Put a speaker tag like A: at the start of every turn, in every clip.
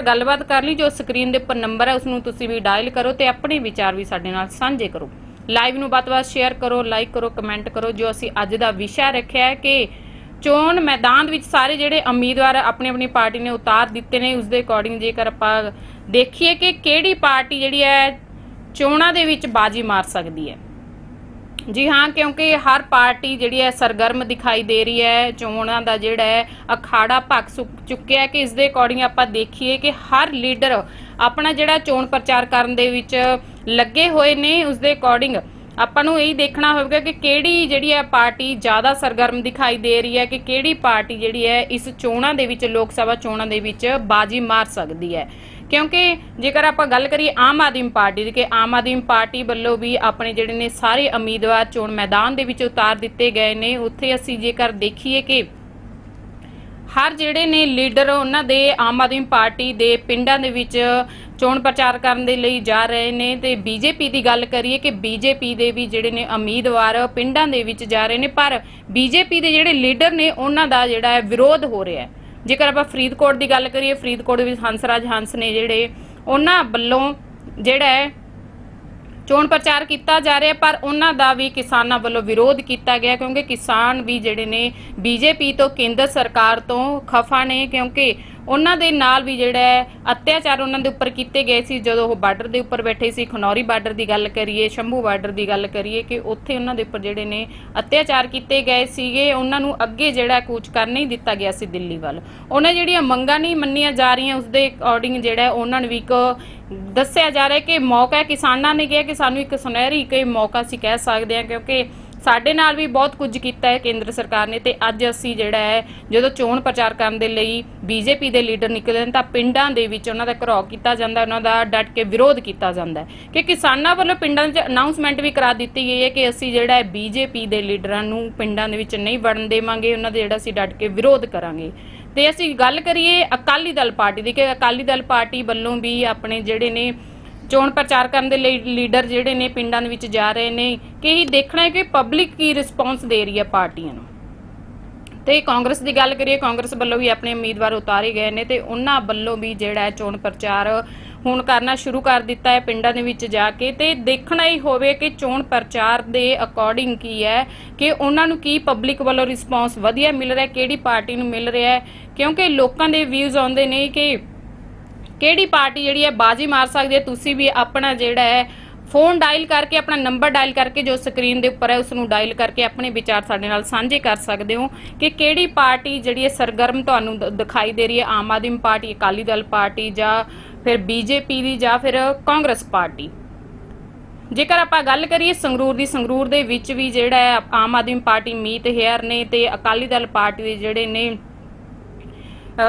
A: ਗੱਲਬਾਤ ਕਰ ਲਈ, ਜੋ ਸਕਰੀਨ ਦੇ ਉੱਪਰ ਨੰਬਰ ਹੈ ਉਸ ਨੂੰ ਤੁਸੀਂ ਵੀ ਡਾਇਲ ਕਰੋ ਤੇ ਆਪਣੇ ਵਿਚਾਰ ਵੀ ਸਾਡੇ ਨਾਲ ਸਾਂਝੇ ਕਰੋ। ਲਾਈਵ ਨੂੰ ਵੱਧ-ਵੱਧ ਸ਼ੇਅਰ ਕਰੋ ਲਾਈਕ ਕਰੋ ਕਮੈਂਟ ਕਰੋ, ਜੋ ਅਸੀਂ ਅੱਜ ਦਾ ਵਿਸ਼ਾ ਰੱਖਿਆ ਹੈ ਕਿ ਚੋਣ ਮੈਦਾਨ ਵਿੱਚ ਸਾਰੇ ਜਿਹੜੇ ਉਮੀਦਵਾਰ ਆਪਣੀ ਆਪਣੀ ਪਾਰਟੀ ਨੇ ਉਤਾਰ ਦਿੱਤੇ ਨੇ ਉਸ ਦੇ ਅਕੋਰਡਿੰਗ ਜੇਕਰ ਆਪਾਂ ਦੇਖੀਏ ਕਿ ਕਿਹੜੀ ਪਾਰਟੀ ਜਿਹੜੀ ਹੈ, ਚੋਣਾਂ ਦੇ ਵਿੱਚ ਬਾਜੀ ਮਾਰ ਸਕਦੀ ਹੈ। ਜੀ ਹਾਂ, ਕਿਉਂਕਿ ਹਰ ਪਾਰਟੀ ਜਿਹੜੀ ਹੈ ਸਰਗਰਮ ਦਿਖਾਈ ਦੇ ਰਹੀ ਹੈ, ਚੋਣਾਂ ਦਾ ਜਿਹੜਾ ਹੈ, ਅਖਾੜਾ ਭੱਕ ਸੁੱਕ ਚੁੱਕਿਆ ਕਿ ਇਸ ਦੇ ਅਕੋਰਡਿੰਗ ਆਪਾਂ ਦੇਖੀਏ ਕਿ ਹਰ ਲੀਡਰ ਆਪਣਾ ਜਿਹੜਾ ਚੋਣ ਪ੍ਰਚਾਰ ਕਰਨ ਦੇ ਵਿੱਚ ਲੱਗੇ ਹੋਏ ਨੇ, ਉਸ ਦੇ ਅਕੋਰਡਿੰਗ ਆਪਾਂ ਨੂੰ ਇਹ ਦੇਖਣਾ ਹੋਵੇਗਾ ਕਿ ਕਿਹੜੀ ਜਿਹੜੀ ਹੈ ਪਾਰਟੀ ਜ਼ਿਆਦਾ ਸਰਗਰਮ ਦਿਖਾਈ ਦੇ ਰਹੀ ਹੈ, ਕਿ ਕਿਹੜੀ ਪਾਰਟੀ ਜਿਹੜੀ ਹੈ ਇਸ ਚੋਣਾਂ ਦੇ ਵਿੱਚ, ਲੋਕ ਸਭਾ ਚੋਣਾਂ ਦੇ ਵਿੱਚ ਬਾਜੀ ਮਾਰ ਸਕਦੀ ਹੈ। ਕਿਉਂਕਿ ਜੇਕਰ ਆਪਾਂ ਗੱਲ ਕਰੀਏ ਆਮ ਆਦਮੀ ਪਾਰਟੀ ਦੀ, ਕਿ ਆਮ ਆਦਮੀ ਪਾਰਟੀ ਵੱਲੋਂ ਵੀ ਆਪਣੇ ਜਿਹੜੇ ਨੇ ਸਾਰੇ ਉਮੀਦਵਾਰ ਚੋਣ ਮੈਦਾਨ ਦੇ ਵਿੱਚ ਉਤਾਰ ਦਿੱਤੇ ਗਏ ਨੇ। ਉੱਥੇ ਅਸੀਂ ਜੇਕਰ ਦੇਖੀਏ ਕਿ ਹਰ ਜਿਹੜੇ ਨੇ ਲੀਡਰ ਉਹਨਾਂ ਦੇ ਆਮ ਆਦਮੀ ਪਾਰਟੀ ਦੇ ਪਿੰਡਾਂ ਦੇ ਵਿੱਚ ਚੋਣ ਪ੍ਰਚਾਰ ਕਰਨ ਦੇ ਲਈ ਜਾ ਰਹੇ ਨੇ। ਤੇ ਬੀਜੇਪੀ ਦੀ ਗੱਲ ਕਰੀਏ ਕਿ ਬੀਜੇਪੀ ਦੇ ਵੀ ਜਿਹੜੇ ਨੇ ਉਮੀਦਵਾਰ ਪਿੰਡਾਂ ਦੇ ਵਿੱਚ ਜਾ ਰਹੇ ਨੇ, ਪਰ ਬੀਜੇਪੀ ਦੇ ਜਿਹੜੇ ਲੀਡਰ ਨੇ ਉਹਨਾਂ ਦਾ ਜਿਹੜਾ ਹੈ ਵਿਰੋਧ ਹੋ ਰਿਹਾ ਹੈ। ਜੇਕਰ ਆਪਾਂ ਫਰੀਦਕੋਟ ਦੀ ਗੱਲ ਕਰੀਏ, ਫਰੀਦਕੋਟ ਵਿੱਚ ਹੰਸਰਾਜ ਹੰਸ ਨੇ ਜਿਹੜੇ, ਉਹਨਾਂ ਵੱਲੋਂ ਜਿਹੜਾ ਹੈ, ਚੋਣ ਪ੍ਰਚਾਰ ਕੀਤਾ ਜਾ ਰਿਹਾ, ਪਰ ਉਹਨਾਂ ਦਾ ਵੀ ਕਿਸਾਨਾਂ ਵੱਲੋਂ ਵਿਰੋਧ ਕੀਤਾ ਗਿਆ, ਕਿਉਂਕਿ ਕਿਸਾਨ ਵੀ ਜਿਹੜੇ ਨੇ, ਬੀਜੇਪੀ ਤੋਂ ਕੇਂਦਰ ਸਰਕਾਰ ਤੋਂ ਖਫਾ ਨੇ, ਕਿਉਂਕਿ ਉਹਨਾਂ ਦੇ ਨਾਲ ਵੀ ਜਿਹੜਾ ਹੈ ਅਤਿਆਚਾਰ ਉਹਨਾਂ ਦੇ ਉੱਪਰ ਕੀਤੇ ਗਏ ਸੀ। ਜਦੋਂ ਉਹ ਬਾਰਡਰ ਦੇ ਉੱਪਰ ਬੈਠੇ ਸੀ, ਖਨੌਰੀ ਬਾਰਡਰ ਦੀ ਗੱਲ ਕਰੀਏ, ਸ਼ੰਭੂ ਬਾਰਡਰ ਦੀ ਗੱਲ ਕਰੀਏ ਕਿ ਉੱਥੇ ਉਹਨਾਂ ਦੇ ਉੱਪਰ ਜਿਹੜੇ ਨੇ ਅਤਿਆਚਾਰ ਕੀਤੇ ਗਏ ਸੀਗੇ। ਉਹਨਾਂ ਨੂੰ ਅੱਗੇ ਜਿਹੜਾ ਕੂਚ ਕਰ ਨਹੀਂ ਦਿੱਤਾ ਗਿਆ ਸੀ ਦਿੱਲੀ ਵੱਲ। ਉਹਨਾਂ ਜਿਹੜੀਆਂ ਮੰਗਾਂ ਨਹੀਂ ਮੰਨੀਆਂ ਜਾ ਰਹੀਆਂ, ਉਸ ਦੇ ਅਕੋਰਡਿੰਗ ਜਿਹੜਾ ਉਹਨਾਂ ਨੂੰ ਵੀ ਇੱਕ ਦੱਸਿਆ ਜਾ ਰਿਹਾ ਕਿ ਮੌਕਾ ਕਿਸਾਨਾਂ ਨੇ ਕਿਹਾ ਕਿ ਸਾਨੂੰ ਇੱਕ ਸੁਨਹਿਰੀ ਕੋਈ ਮੌਕਾ ਸੀ ਕਹਿ ਸਕਦੇ ਹਾਂ ਕਿਉਂਕਿ ਸਾਡੇ ਨਾਲ ਵੀ ਬਹੁਤ ਕੁਝ ਕੀਤਾ ਹੈ ਕੇਂਦਰ ਸਰਕਾਰ ਨੇ ਤੇ ਅੱਜ ਅਸੀਂ ਜਿਹੜਾ ਹੈ, ਜਦੋਂ ਚੋਣ ਪ੍ਰਚਾਰ ਕਰਨ ਦੇ ਲਈ ਬੀਜੇਪੀ ਦੇ ਲੀਡਰ ਨਿਕਲਦੇ ਨੇ ਤਾਂ ਪਿੰਡਾਂ ਦੇ ਵਿੱਚ ਉਹਨਾਂ ਦਾ ਘਰਾਓ ਕੀਤਾ ਜਾਂਦਾ, ਉਹਨਾਂ ਦਾ ਡਟ ਕੇ ਵਿਰੋਧ ਕੀਤਾ ਜਾਂਦਾ ਕਿ ਕਿਸਾਨਾਂ ਵੱਲੋਂ ਪਿੰਡਾਂ ਵਿੱਚ ਅਨਾਉਂਸਮੈਂਟ ਵੀ ਕਰਾ ਦਿੱਤੀ ਗਈ ਹੈ ਕਿ ਅਸੀਂ ਜਿਹੜਾ ਹੈ ਬੀਜੇਪੀ ਦੇ ਲੀਡਰਾਂ ਨੂੰ ਪਿੰਡਾਂ ਦੇ ਵਿੱਚ ਨਹੀਂ ਵੜਨ ਦੇਵਾਂਗੇ, ਉਹਨਾਂ ਦੇ ਜਿਹੜਾ ਅਸੀਂ ਡਟ ਕੇ ਵਿਰੋਧ ਕਰਾਂਗੇ। ਤੇ ਅਸੀਂ ਗੱਲ ਕਰੀਏ ਅਕਾਲੀ ਦਲ ਪਾਰਟੀ ਦੀ, ਕਿ ਅਕਾਲੀ ਦਲ ਪਾਰਟੀ ਵੱਲੋਂ ਵੀ ਆਪਣੇ ਜਿਹੜੇ ਨੇ ਚੋਣ ਪ੍ਰਚਾਰ ਕਰਨ ਦੇ ਲਈ ਲੀਡਰ ਜਿਹੜੇ ਨੇ ਪਿੰਡਾਂ ਦੇ ਵਿੱਚ ਜਾ ਰਹੇ ਨੇ, ਕਿ ਇਹ ਦੇਖਣਾ ਹੈ ਕਿ ਪਬਲਿਕ ਕੀ ਰਿਸਪੌਂਸ ਦੇ ਰਹੀ ਹੈ ਪਾਰਟੀਆਂ ਨੂੰ। ਤੇ ਕਾਂਗਰਸ ਦੀ ਗੱਲ ਕਰੀਏ, ਕਾਂਗਰਸ ਵੱਲੋਂ ਵੀ ਆਪਣੇ ਉਮੀਦਵਾਰ ਉਤਾਰੇ ਗਏ ਨੇ ਤੇ ਉਹਨਾਂ ਵੱਲੋਂ ਵੀ ਜਿਹੜਾ ਹੈ ਚੋਣ ਪ੍ਰਚਾਰ ਹੁਣ ਕਰਨਾ ਸ਼ੁਰੂ ਕਰ ਦਿੱਤਾ ਹੈ ਪਿੰਡਾਂ ਦੇ ਵਿੱਚ ਜਾ ਕੇ। ਤੇ ਦੇਖਣਾ ਹੀ ਹੋਵੇ ਕਿ ਚੋਣ ਪ੍ਰਚਾਰ ਦੇ ਅਕੋਰਡਿੰਗ ਕੀ ਹੈ, ਕਿ ਉਹਨਾਂ ਨੂੰ ਕੀ ਪਬਲਿਕ ਵੱਲੋਂ ਰਿਸਪੌਂਸ ਵਧੀਆ ਮਿਲ ਰਿਹਾ, ਕਿਹੜੀ ਪਾਰਟੀ ਨੂੰ ਮਿਲ ਰਿਹਾ ਕਿਉਂਕਿ ਲੋਕਾਂ ਦੇ ਵਿਊਜ਼ ਆਉਂਦੇ ਨੇ ਕਿ ਕਿਹੜੀ ਪਾਰਟੀ ਜਿਹੜੀ ਹੈ ਬਾਜੀ ਮਾਰ ਸਕਦੀ ਹੈ? ਤੁਸੀਂ ਵੀ ਆਪਣਾ ਜਿਹੜਾ ਹੈ ਫੋਨ ਡਾਇਲ ਕਰਕੇ, ਆਪਣਾ ਨੰਬਰ ਡਾਇਲ ਕਰਕੇ ਜੋ ਸਕਰੀਨ ਦੇ ਉੱਪਰ ਹੈ ਉਸ ਨੂੰ ਡਾਇਲ ਕਰਕੇ ਆਪਣੇ ਵਿਚਾਰ ਸਾਡੇ ਨਾਲ ਸਾਂਝੇ ਕਰ ਸਕਦੇ ਹੋ ਕਿ ਕਿਹੜੀ ਪਾਰਟੀ ਜਿਹੜੀ ਹੈ ਸਰਗਰਮ ਤੁਹਾਨੂੰ ਦਿਖਾਈ ਦੇ ਰਹੀ ਹੈ? ਆਮ ਆਦਮੀ ਪਾਰਟੀ, ਅਕਾਲੀ ਦਲ ਪਾਰਟੀ ਜਾਂ ਫਿਰ ਬੀਜੇਪੀ ਦੀ ਜਾਂ ਫਿਰ ਕਾਂਗਰਸ ਪਾਰਟੀ? ਜੇਕਰ ਆਪਾਂ ਗੱਲ ਕਰੀਏ ਸੰਗਰੂਰ ਦੀ, ਸੰਗਰੂਰ ਦੇ ਵਿੱਚ ਵੀ ਜਿਹੜਾ ਹੈ, ਆਮ ਆਦਮੀ ਪਾਰਟੀ ਮੀਤ ਹੇਅਰ ਨੇ ਤੇ ਅਕਾਲੀ ਦਲ ਪਾਰਟੀ ਦੇ ਜਿਹੜੇ ਨੇ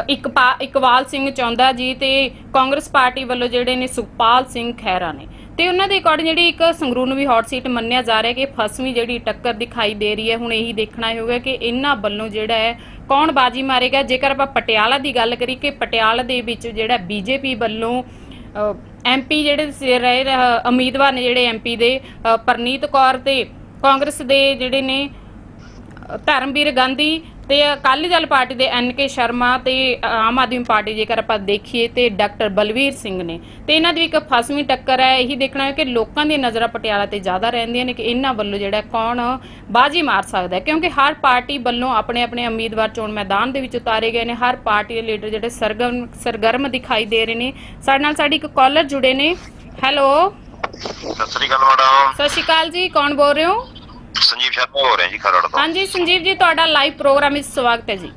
A: ਇੱਕ ਪਾ- ਇਕਬਾਲ ਸਿੰਘ ਚੌਂਦਾ ਜੀ ਤੇ ਕਾਂਗਰਸ ਪਾਰਟੀ ਵੱਲੋਂ ਜਿਹੜੇ ਨੇ ਸੁਖਪਾਲ ਸਿੰਘ ਖਹਿਰਾ ਨੇ। ਤੇ ਉਹਨਾਂ ਦੇ ਅਕੋਰਡਿੰਗ ਜਿਹੜੀ ਇੱਕ ਸੰਗਰੂਰ ਨੂੰ ਵੀ ਹੌਟ ਸੀਟ ਮੰਨਿਆ ਜਾ ਰਿਹਾ ਕਿ ਫਸਵੀਂ ਜਿਹੜੀ ਟੱਕਰ ਦਿਖਾਈ ਦੇ ਰਹੀ ਹੈ, ਹੁਣ ਇਹੀ ਦੇਖਣਾ ਹੋਊਗਾ ਕਿ ਇਹਨਾਂ ਵੱਲੋਂ ਜਿਹੜਾ ਹੈ ਕੌਣ ਬਾਜੀ ਮਾਰੇਗਾ। ਜੇਕਰ ਆਪਾਂ ਪਟਿਆਲਾ ਦੀ ਗੱਲ ਕਰੀ ਕਿ ਪਟਿਆਲਾ ਦੇ ਵਿੱਚ ਜਿਹੜਾ ਬੀਜੇਪੀ ਵੱਲੋਂ ਐਮਪੀ ਜਿਹੜੇ ਰਹੇ ਉਮੀਦਵਾਰ ਨੇ ਜਿਹੜੇ ਐਮਪੀ ਦੇ ਪਰਨੀਤ ਕੌਰ ਤੇ ਕਾਂਗਰਸ ਦੇ ਜਿਹੜੇ ਨੇ ਧਰਮਵੀਰ ਗਾਂਧੀ ਤੇ ਅਕਾਲੀ ਦਲ ਪਾਰਟੀ ਦੇ ਐਨ ਕੇ ਸ਼ਰਮਾ ਤੇ ਆਮ ਆਦਮੀ ਪਾਰਟੀ ਜੇਕਰ ਆਪਾਂ ਦੇਖੀਏ ਤੇ ਡਾਕਟਰ ਬਲਵੀਰ ਸਿੰਘ ਨੇ। ਤੇ ਇਹਨਾਂ ਦੀ ਇੱਕ ਫਸਵੀਂ ਟੱਕਰ ਹੈ ਇਹੀ ਦੇਖਣਾ ਹੈ ਕਿ ਲੋਕਾਂ ਦੀਆਂ ਨਜ਼ਰਾਂ ਪਟਿਆਲਾ ਤੇ ਜ਼ਿਆਦਾ ਰਹਿੰਦੀਆਂ ਨੇ ਕਿ ਇਹਨਾਂ ਵੱਲੋਂ ਜਿਹੜਾ ਕੌਣ ਬਾਜੀ ਮਾਰ ਸਕਦਾ ਹੈ। ਕਿਉਂਕਿ ਹਰ ਪਾਰਟੀ ਵੱਲੋਂ ਆਪਣੇ ਆਪਣੇ ਉਮੀਦਵਾਰ ਚੋਣ ਮੈਦਾਨ ਦੇ ਵਿੱਚ ਉਤਾਰੇ ਗਏ ਨੇ ਹਰ ਪਾਰਟੀ ਦੇ ਲੀਡਰ ਜਿਹੜੇ ਸਰਗਰਮ ਸਰਗਰਮ ਦਿਖਾਈ ਦੇ ਰਹੇ ਨੇ। ਸਾਡੇ ਨਾਲ ਸਾਡੀ ਇੱਕ ਕਾਲਰ ਜੁੜੇ ਨੇ। ਹੈਲੋ।
B: ਸਤਿ ਸ੍ਰੀ ਅਕਾਲ ਮੈਡਮ।
A: ਸਤਿ ਸ਼੍ਰੀ ਅਕਾਲ ਜੀ ਕੌਣ ਬੋਲ ਰਹੇ ਹੋ?
B: ਸੰਜੀਵ ਸ਼ਰਮਾ ਹੋ ਰਿਹਾ ਜੀ ਖਰੜ ਤੋਂ।
A: ਹਾਂਜੀ ਸੰਜੀਵ ਜੀ ਤੁਹਾਡਾ ਲਾਈਵ ਪ੍ਰੋਗਰਾਮ ਵਿੱਚ ਸਵਾਗਤ ਹੈ ਜੀ।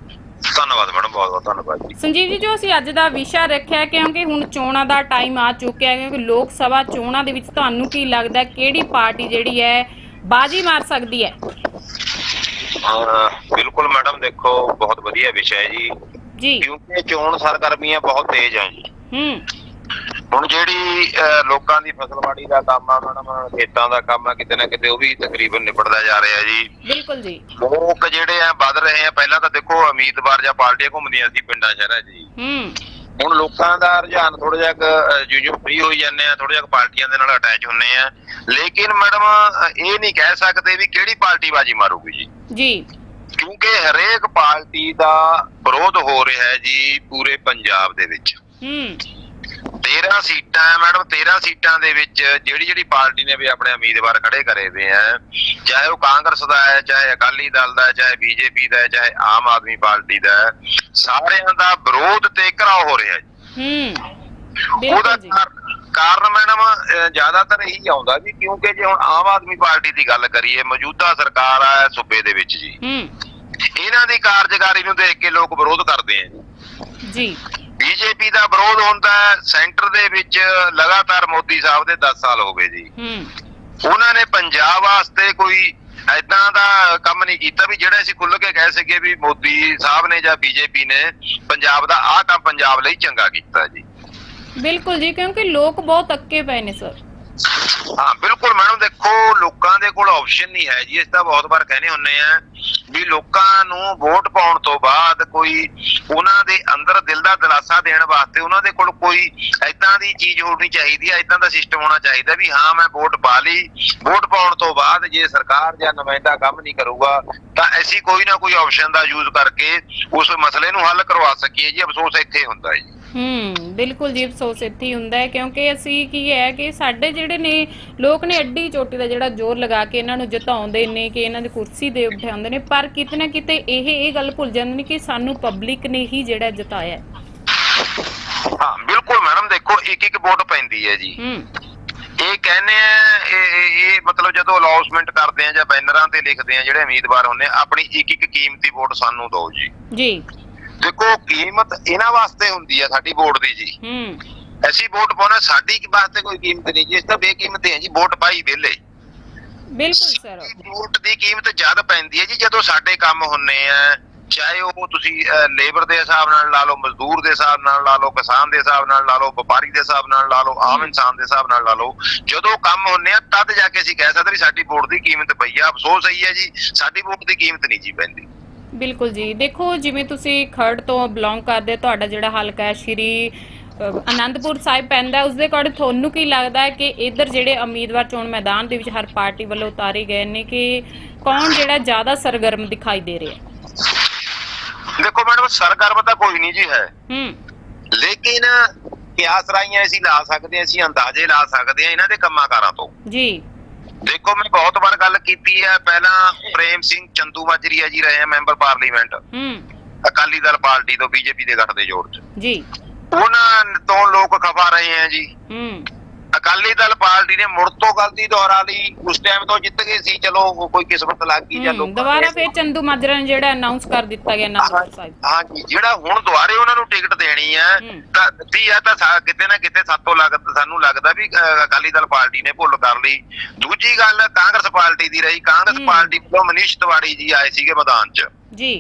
B: ਧੰਨਵਾਦ ਮੈਡਮ ਬਹੁਤ ਬਹੁਤ ਧੰਨਵਾਦ ਜੀ।
A: ਸੰਜੀਵ ਜੀ ਜੋ ਅਸੀਂ ਅੱਜ ਦਾ ਵਿਸ਼ਾ ਰੱਖਿਆ ਕਿਉਂਕਿ ਹੁਣ ਚੋਣਾਂ ਦਾ ਟਾਈਮ ਆ ਚੁੱਕਿਆ ਹੈ ਕਿਉਂਕਿ ਲੋਕ ਸਭਾ ਚੋਣਾਂ ਦੇ ਵਿੱਚ ਤੁਹਾਨੂੰ ਕੀ ਲੱਗਦਾ ਕਿਹੜੀ ਪਾਰਟੀ ਜਿਹੜੀ ਹੈ ਬਾਜੀ ਮਾਰ ਸਕਦੀ ਹੈ?
B: ਅਹ ਬਿਲਕੁਲ ਮੈਡਮ ਦੇਖੋ ਬਹੁਤ ਵਧੀਆ ਵਿਸ਼ਾ ਹੈ ਜੀ।
A: ਜੀ।
B: ਕਿਉਂਕਿ ਚੋਣ ਸਰਗਰਮੀਆਂ ਬਹੁਤ ਤੇਜ਼ ਆ ਜੀ।
A: ਹੂੰ।
B: ਹੁਣ ਜਿਹੜੀ ਲੋਕਾਂ ਦੀ ਫਸਲਵਾੜੀ ਦਾ ਕੰਮ ਆ ਮੈਡਮ ਖੇਤਾਂ ਦਾ ਕੰਮ ਆ ਕਿਤੇ ਨਾ ਕਿਤੇ ਉਹ ਵੀ ਤਕਰੀਬਨ ਨਿਬੜਦਾ ਜਾ ਰਿਹਾ ਜੀ।
A: ਬਿਲਕੁਲ ਜੀ।
B: ਲੋਕ ਜਿਹੜੇ ਆ ਵੱਧ ਰਹੇ ਆ ਪਹਿਲਾਂ ਤਾਂ ਦੇਖੋ ਉਮੀਦਵਾਰ ਜਾਂ ਪਾਰਟੀਆਂ ਘੁੰਮਦੀਆਂ ਸੀ ਪਿੰਡਾਂ ਸ਼ਹਿਰਾਂ 'ਚ ਜੀ।
A: ਹੂੰ।
B: ਹੁਣ ਲੋਕਾਂ ਦਾ ਰੁਝਾਨ ਥੋੜਾ ਜਿਹਾ ਜਿਉਂ ਫ੍ਰੀ ਹੋਈ ਜਾਂਦੇ ਆ ਥੋੜਾ ਜਿਹਾ ਪਾਰਟੀਆਂ ਦੇ ਨਾਲ ਅਟੈਚ ਹੁੰਨੇ ਆ। ਲੇਕਿਨ ਮੈਡਮ ਇਹ ਨਹੀਂ ਕਹਿ ਸਕਦੇ ਵੀ ਕਿਹੜੀ ਪਾਰਟੀ ਬਾਜੀ ਮਾਰੂਗੀ ਜੀ।
A: ਜੀ।
B: ਕਿਉਂਕਿ ਹਰੇਕ ਪਾਰਟੀ ਦਾ ਵਿਰੋਧ ਹੋ ਰਿਹਾ ਹੈ ਜੀ ਪੂਰੇ ਪੰਜਾਬ ਦੇ ਵਿੱਚ।
A: ਹੂੰ।
B: 13 ਸੀਟਾਂ ਮੈਡਮ 13 ਸੀਟਾਂ ਦੇ ਵਿੱਚ ਜਿਹੜੀ ਜਿਹੜੀ ਪਾਰਟੀ ਨੇ ਵੀ ਆਪਣੇ ਉਮੀਦਵਾਰ ਖੜੇ ਕਰੇ ਵੇ ਆ ਚਾਹੇ ਉਹ ਕਾਂਗਰਸ ਦਾ ਹੈ ਚਾਹੇ ਅਕਾਲੀ ਦਲ ਦਾ ਹੈ ਚਾਹੇ ਬੀਜੇਪੀ ਦਾ ਹੈ ਚਾਹੇ ਆਮ ਆਦਮੀ ਪਾਰਟੀ ਦਾ ਹੈ ਸਾਰਿਆਂ ਦਾ ਵਿਰੋਧ ਤੇ ਘਰਾਓ ਹੋ ਰਿਹਾ ਜੀ
A: ਹੂੰ
B: ਉਹਦਾ ਕਾਰਨ- ਮੈਡਮ ਜ਼ਿਆਦਾਤਰ ਇਹੀ ਆਉਂਦਾ ਵੀ ਕਿਉਂਕਿ ਜੇ ਹੁਣ ਆਮ ਆਦਮੀ ਪਾਰਟੀ ਦੀ ਗੱਲ ਕਰੀਏ ਮੌਜੂਦਾ ਸਰਕਾਰ ਆ ਸੂਬੇ ਦੇ ਵਿੱਚ ਜੀ।
A: ਹੂੰ।
B: ਇਹਨਾਂ ਦੀ ਕਾਰਜਕਾਰੀ ਨੂੰ ਦੇਖ ਕੇ ਲੋਕ ਵਿਰੋਧ ਕਰਦੇ ਆ ਜੀ।
A: ਜੀ।
B: ਬੀਜੇਪੀ ਦਾ ਵਿਰੋਧ ਹੁੰਦਾ ਹੈ ਸੈਂਟਰ ਦੇ ਵਿੱਚ ਲਗਾਤਾਰ ਮੋਦੀ ਸਾਹਿਬ ਦੇ 10 ਸਾਲ ਹੋ ਗਏ ਜੀ।
A: ਹੂੰ।
B: ਉਹਨਾਂ ਨੇ ਪੰਜਾਬ ਵਾਸਤੇ ਕੋਈ ਐਦਾਂ ਦਾ ਕੰਮ ਨਹੀਂ ਕੀਤਾ ਵੀ ਜਿਹੜਾ ਅਸੀਂ ਖੁੱਲ ਕੇ ਕਹਿ ਸਕੀਏ ਵੀ ਮੋਦੀ ਸਾਹਿਬ ਨੇ ਜਾਂ ਬੀਜੇਪੀ ਨੇ ਪੰਜਾਬ ਦਾ ਆਹ ਕੰਮ ਪੰਜਾਬ ਲਈ ਚੰਗਾ ਕੀਤਾ ਜੀ।
A: ਬਿਲਕੁਲ ਜੀ ਕਿਉਂਕਿ ਲੋਕ ਬਹੁਤ ਅੱਕੇ ਪਏ ਨੇ ਸਰ।
B: ਹਾਂ, ਬਿਲਕੁਲ ਮੈਡਮ, ਦੇਖੋ, ਲੋਕਾਂ ਦੇ ਕੋਲ ਆਪਸ਼ਨ ਨਹੀਂ ਹੈ ਜੀ ਇਸ ਦਾ ਬਹੁਤ ਵਾਰ ਕਹਿੰਦੇ ਹੁੰਨੇ ਆ ਵੀ ਲੋਕਾਂ ਨੂੰ ਵੋਟ ਪਾਉਣ ਤੋਂ ਬਾਅਦ ਕੋਈ ਉਹਨਾਂ ਦੇ ਅੰਦਰ ਦਿਲ ਦਾ ਦਿਲਾਸਾ ਦੇਣ ਵਾਸਤੇ ਉਹਨਾਂ ਦੇ ਕੋਲ ਕੋਈ ਐਦਾਂ ਦੀ ਚੀਜ਼ ਹੋਣੀ ਚਾਹੀਦੀ ਹੈ ਐਦਾਂ ਦਾ ਸਿਸਟਮ ਹੋਣਾ ਚਾਹੀਦਾ ਵੀ ਹਾਂ, ਮੈਂ ਵੋਟ ਪਾ ਲਈ। ਵੋਟ ਪਾਉਣ ਤੋਂ ਬਾਅਦ ਜੇ ਸਰਕਾਰ ਜਾਂ ਨੁਮਾਇੰਦਾ ਕੰਮ ਨਹੀਂ ਕਰੂਗਾ, ਤਾਂ ਅਸੀਂ ਕੋਈ ਨਾ ਕੋਈ ਆਪਸ਼ਨ ਦਾ ਯੂਜ਼ ਕਰਕੇ ਉਸ ਮਸਲੇ ਨੂੰ ਹੱਲ ਕਰਵਾ ਸਕੀਏ ਜੀ, ਅਫਸੋਸ ਇੱਥੇ ਹੁੰਦਾ ਹੈ ਜੀ।
A: ਹੂੰ ਬਿਲਕੁਲ ਜੀ ਅਫਸੋਸ ਇੱਥੇ ਹੀ ਹੁੰਦਾ ਹੈ ਕਿਉਂਕਿ ਅਸੀਂ ਕੀ ਹੈ ਕਿ ਸਾਡੇ ਜਿਹੜੇ ਨੇ ਲੋਕ ਨੇ ਅੱਡੀ ਚੋਟੀ ਦਾ ਜਿਹੜਾ ਜ਼ੋਰ ਲਗਾ ਕੇ ਇਹਨਾਂ ਨੂੰ ਜਿਤਾਉਂਦੇ ਨੇ ਕਿ ਇਹਨਾਂ ਦੀ ਕੁਰਸੀ ਦੇ ਬਿਠਾਉਂਦੇ ਨੇ ਪਰ ਕਿਤੇ ਨਾ ਕਿਤੇ ਇਹ ਇਹ ਗੱਲ ਭੁੱਲ ਜਾਂਦੇ ਨੇ ਕਿ ਸਾਨੂੰ ਪਬਲਿਕ ਨੇ ਹੀ ਜਿਹੜਾ ਜਿਤਾਇਆ ਹੈ।
B: ਬਿਲਕੁਲ ਮੈਡਮ ਦੇਖੋ ਇੱਕ ਇੱਕ ਵੋਟ ਪੈਂਦੀ ਹੈ ਜੀ।
A: ਹੂੰ।
B: ਇਹ ਕਹਿੰਦੇ ਆ ਇਹ ਮਤਲਬ ਜਦੋਂ ਅਨਾਉਂਸਮੈਂਟ ਕਰਦੇ ਆ ਜਾਂ ਬੈਨਰਾਂ ਤੇ ਲਿਖਦੇ ਆ ਜਿਹੜੇ ਉਮੀਦਵਾਰ ਹੁੰਦੇ ਆ ਆਪਣੀ ਇੱਕ ਇੱਕ ਕੀਮਤੀ ਵੋਟ ਸਾਨੂੰ ਦਿਓ ਜੀ।
A: ਜੀ।
B: ਦੇਖੋ ਕੀਮਤ ਇਹਨਾਂ ਵਾਸਤੇ ਹੁੰਦੀ ਆ ਸਾਡੀ ਵੋਟ ਦੀ ਜੀ।
A: ਹੂੰ।
B: ਅਸੀਂ ਵੋਟ ਪਾਉਣਾ ਸਾਡੀ ਕੀ ਵਾਸਤੇ ਕੋਈ ਕੀਮਤ ਨਹੀਂ ਜੀ ਇਸ ਤਾਂ ਬੇਕੀਮਤ ਹੈ ਜੀ ਵੋਟ ਪਾਈ ਵਿਹਲੇ।
A: ਬਿਲਕੁਲ ਸਰ।
B: ਵੋਟ ਦੀ ਕੀਮਤ ਜਦ ਪੈਂਦੀ ਹੈ ਜੀ ਜਦੋਂ ਸਾਡੇ ਕੰਮ ਹੁੰਨੇ ਆ ਚਾਹੇ ਉਹ ਤੁਸੀਂ ਲੇਬਰ ਦੇ ਹਿਸਾਬ ਨਾਲ ਲਾ ਲਓ ਮਜ਼ਦੂਰ ਦੇ ਹਿਸਾਬ ਨਾਲ ਲਾ ਲਓ ਕਿਸਾਨ ਦੇ ਹਿਸਾਬ ਨਾਲ ਲਾ ਲਓ ਵਪਾਰੀ ਦੇ ਹਿਸਾਬ ਨਾਲ ਲਾ ਲਓ ਆਮ ਇਨਸਾਨ ਦੇ ਹਿਸਾਬ ਨਾਲ ਲਾ ਲਓ ਜਦੋਂ ਕੰਮ ਹੁੰਨੇ ਆ ਤਦ ਜਾ ਕੇ ਅਸੀਂ ਕਹਿ ਸਕਦੇ ਵੀ ਸਾਡੀ ਵੋਟ ਦੀ ਕੀਮਤ ਪਈ ਆ। ਅਫਸੋਸ ਇਹੀ ਹੈ ਜੀ ਸਾਡੀ ਵੋਟ ਦੀ ਕੀਮਤ ਨਹੀਂ ਜੀ ਪੈਂਦੀ।
A: ਬਿਲਕੁਲ ਜੀ। ਦੇਖੋ ਜਿਵੇਂ ਤੁਸੀਂ ਖਰੜ ਤੋਂ ਬਿਲੋਂਗ ਕਰਦੇ ਤੁਹਾਡਾ ਜਿਹੜਾ ਹਲਕਾ ਹੈ ਸ਼੍ਰੀ ਅਨੰਦਪੁਰ ਸਾਹਿਬ ਪੈਂਦਾ ਉਸ ਦੇ ਅਕੋਰਡਿੰਗ ਤੁਹਾਨੂੰ ਕੀ ਲੱਗਦਾ ਹੈ ਕਿ ਇੱਧਰ ਜਿਹੜੇ ਉਮੀਦਵਾਰ ਚੋਣ ਮੈਦਾਨ ਦੇ ਵਿੱਚ ਹਰ ਪਾਰਟੀ ਵੱਲੋਂ ਉਤਾਰੇ ਗਏ ਨੇ ਕਿ ਕੌਣ ਜਿਹੜਾ ਜ਼ਿਆਦਾ ਸਰਗਰਮ ਦਿਖਾਈ ਦੇ ਰਿਹਾ ਹੈ?
B: ਦੇਖੋ ਮੈਡਮ ਸਰਗਰਮ ਤਾਂ ਕੋਈ ਨਹੀਂ ਜੀ ਹੈ।
A: ਹੂੰ।
B: ਲੇਕਿਨ ਕਿਆਸ ਰਾਈਆਂ ਅਸੀਂ ਲਾ ਸਕਦੇ ਹਾਂ ਅਸੀਂ ਅੰਦਾਜ਼ੇ ਲਾ ਸਕਦੇ ਹਾਂ ਇਹਨਾਂ ਦੇ ਕੰਮਾਂ ਕਾਰਾਂ ਤੋਂ।
A: ਜੀ।
B: ਦੇਖੋ ਮੈਂ ਬਹੁਤ ਵਾਰ ਗੱਲ ਕੀਤੀ ਹੈ ਪਹਿਲਾਂ ਪ੍ਰੇਮ ਸਿੰਘ ਚੰਦੂ ਮਾਜਰੀਆ ਜੀ ਰਹੇ ਆ ਮੈਂਬਰ ਪਾਰਲੀਮੈਂਟ।
A: ਹੂੰ।
B: ਅਕਾਲੀ ਦਲ ਪਾਰਟੀ ਤੋਂ ਬੀਜੇਪੀ ਦੇ ਗੱਠ ਦੇ ਜੋੜ 'ਚ।
A: ਜੀ।
B: ਉਹਨਾਂ ਤੋਂ ਲੋਕ ਖਫਾ ਰਹੇ ਆ ਜੀ।
A: ਹੂੰ।
B: ਅਕਾਲੀ ਦਲ ਪਾਰਟੀ ਨੇ ਮੁੜ ਤੋਂ ਗਲਤੀ ਦੁਹਰਾ ਲਈ ਉਸ ਟਾਈਮ ਤੋਂ ਜਿੱਤ ਗਏ ਸੀ ਚਲੋ ਕੋਈ ਕਿਸਮਤ ਲੱਗ ਗਈ ਜਾਂ
A: ਹੂੰ,
B: ਲੋਕਾਂ
A: ਦੁਬਾਰਾ ਫੇਰ ਚੰਦੂ ਮਾਜਰਾ ਨੇ ਜਿਹੜਾ ਅਨਾਉਂਸ ਕਰ ਦਿੱਤਾ ਗਿਆ ਅਨੰਦਪੁਰ ਸਾਹਿਬ
B: ਹਾਂਜੀ ਜਿਹੜਾ ਹੁਣ ਦੁਬਾਰੇ ਉਹਨਾਂ ਨੂੰ ਟਿਕਟ ਦੇਣੀ ਹੈ
A: ਹੂੰ।
B: ਤਾਂ ਦਿੱਤੀ ਆ ਤਾਂ ਕਿਤੇ ਨਾ ਕਿਤੇ ਸਾਤੋਂ ਲੱਗਦਾ ਸਾਨੂੰ ਲੱਗਦਾ ਵੀ ਅਕਾਲੀ ਦਲ ਪਾਰਟੀ ਨੇ ਭੁੱਲ ਕਰ ਲਈ ਦੂਜੀ ਗੱਲ ਕਾਂਗਰਸ ਪਾਰਟੀ ਦੀ ਰਹੀ ਕਾਂਗਰਸ
A: ਹੂੰ।
B: ਪਾਰਟੀ ਵੱਲੋਂ ਮਨੀਸ਼ ਤਿਵਾੜੀ ਜੀ ਆਏ ਸੀਗੇ ਮੈਦਾਨ 'ਚ
A: ਜੀ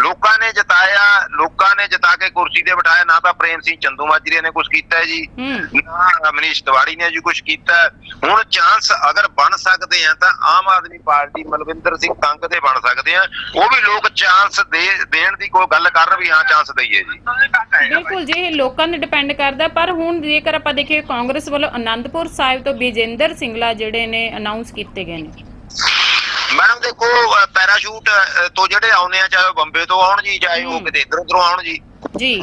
B: ਲੋਕਾਂ ਨੇ ਜਿਤਾਇਆ ਲੋਕਾਂ ਨੇ ਜਿਤਾ ਕੇ ਕੁਰਸੀ ਤੇ ਬਿਠਾਇਆ ਨਾ ਤਾਂ ਪ੍ਰੇਮ ਸਿੰਘ ਚੰਦੂ ਮਾਜਰੇ ਨੇ ਕੁਝ ਕੀਤਾ ਹੈ ਜੀ ਨਾ ਮਨੀਸ਼ ਤਿਵਾੜੀ ਨੇ ਜੀ ਕੁਝ ਕੀਤਾ। ਹੁਣ ਚਾਂਸ ਅਗਰ ਬਣ ਸਕਦੇ ਆ ਤਾਂ ਆਮ ਆਦਮੀ ਪਾਰਟੀ ਮਲਵਿੰਦਰ ਸਿੰਘ ਕੰਗ ਦੇ ਬਣ ਸਕਦੇ ਆ। ਉਹ ਵੀ ਲੋਕ ਚਾਂਸ ਦੇ ਦੇਣ ਦੀ ਕੋਈ ਗੱਲ ਕਰਨ ਵੀ ਹਾਂ ਚਾਂਸ ਦਈਏ ਜੀ।
A: ਬਿਲਕੁਲ ਜੀ ਇਹ ਲੋਕਾਂ ਤੇ ਡਿਪੈਂਡ ਕਰਦਾ ਪਰ ਹੁਣ ਜੇਕਰ ਆਪਾਂ ਦੇਖੀਏ ਕਾਂਗਰਸ ਵੱਲੋਂ ਅਨੰਦਪੁਰ ਸਾਹਿਬ ਤੋਂ ਵਿਜੇਂਦਰ ਸਿੰਗਲਾ ਜਿਹੜੇ ਨੇ ਅਨਾਉਂਸ ਕੀਤੇ ਗਏ ਨੇ।
B: ਮੈਡਮ ਦੇਖੋ ਪੈਰਾਸ਼ੂਟ ਤੋਂ ਜਿਹੜੇ ਆਉਨੇ ਆ ਚਾਹੇ ਬੰਬੇ ਤੋਂ ਆਉਣ ਜੀ ਚਾਹੇ ਉਹ। ਕਿਤੇ ਇਧਰ ਉਧਰੋਂ ਆਉਣ ਜੀ।
A: ਜੀ।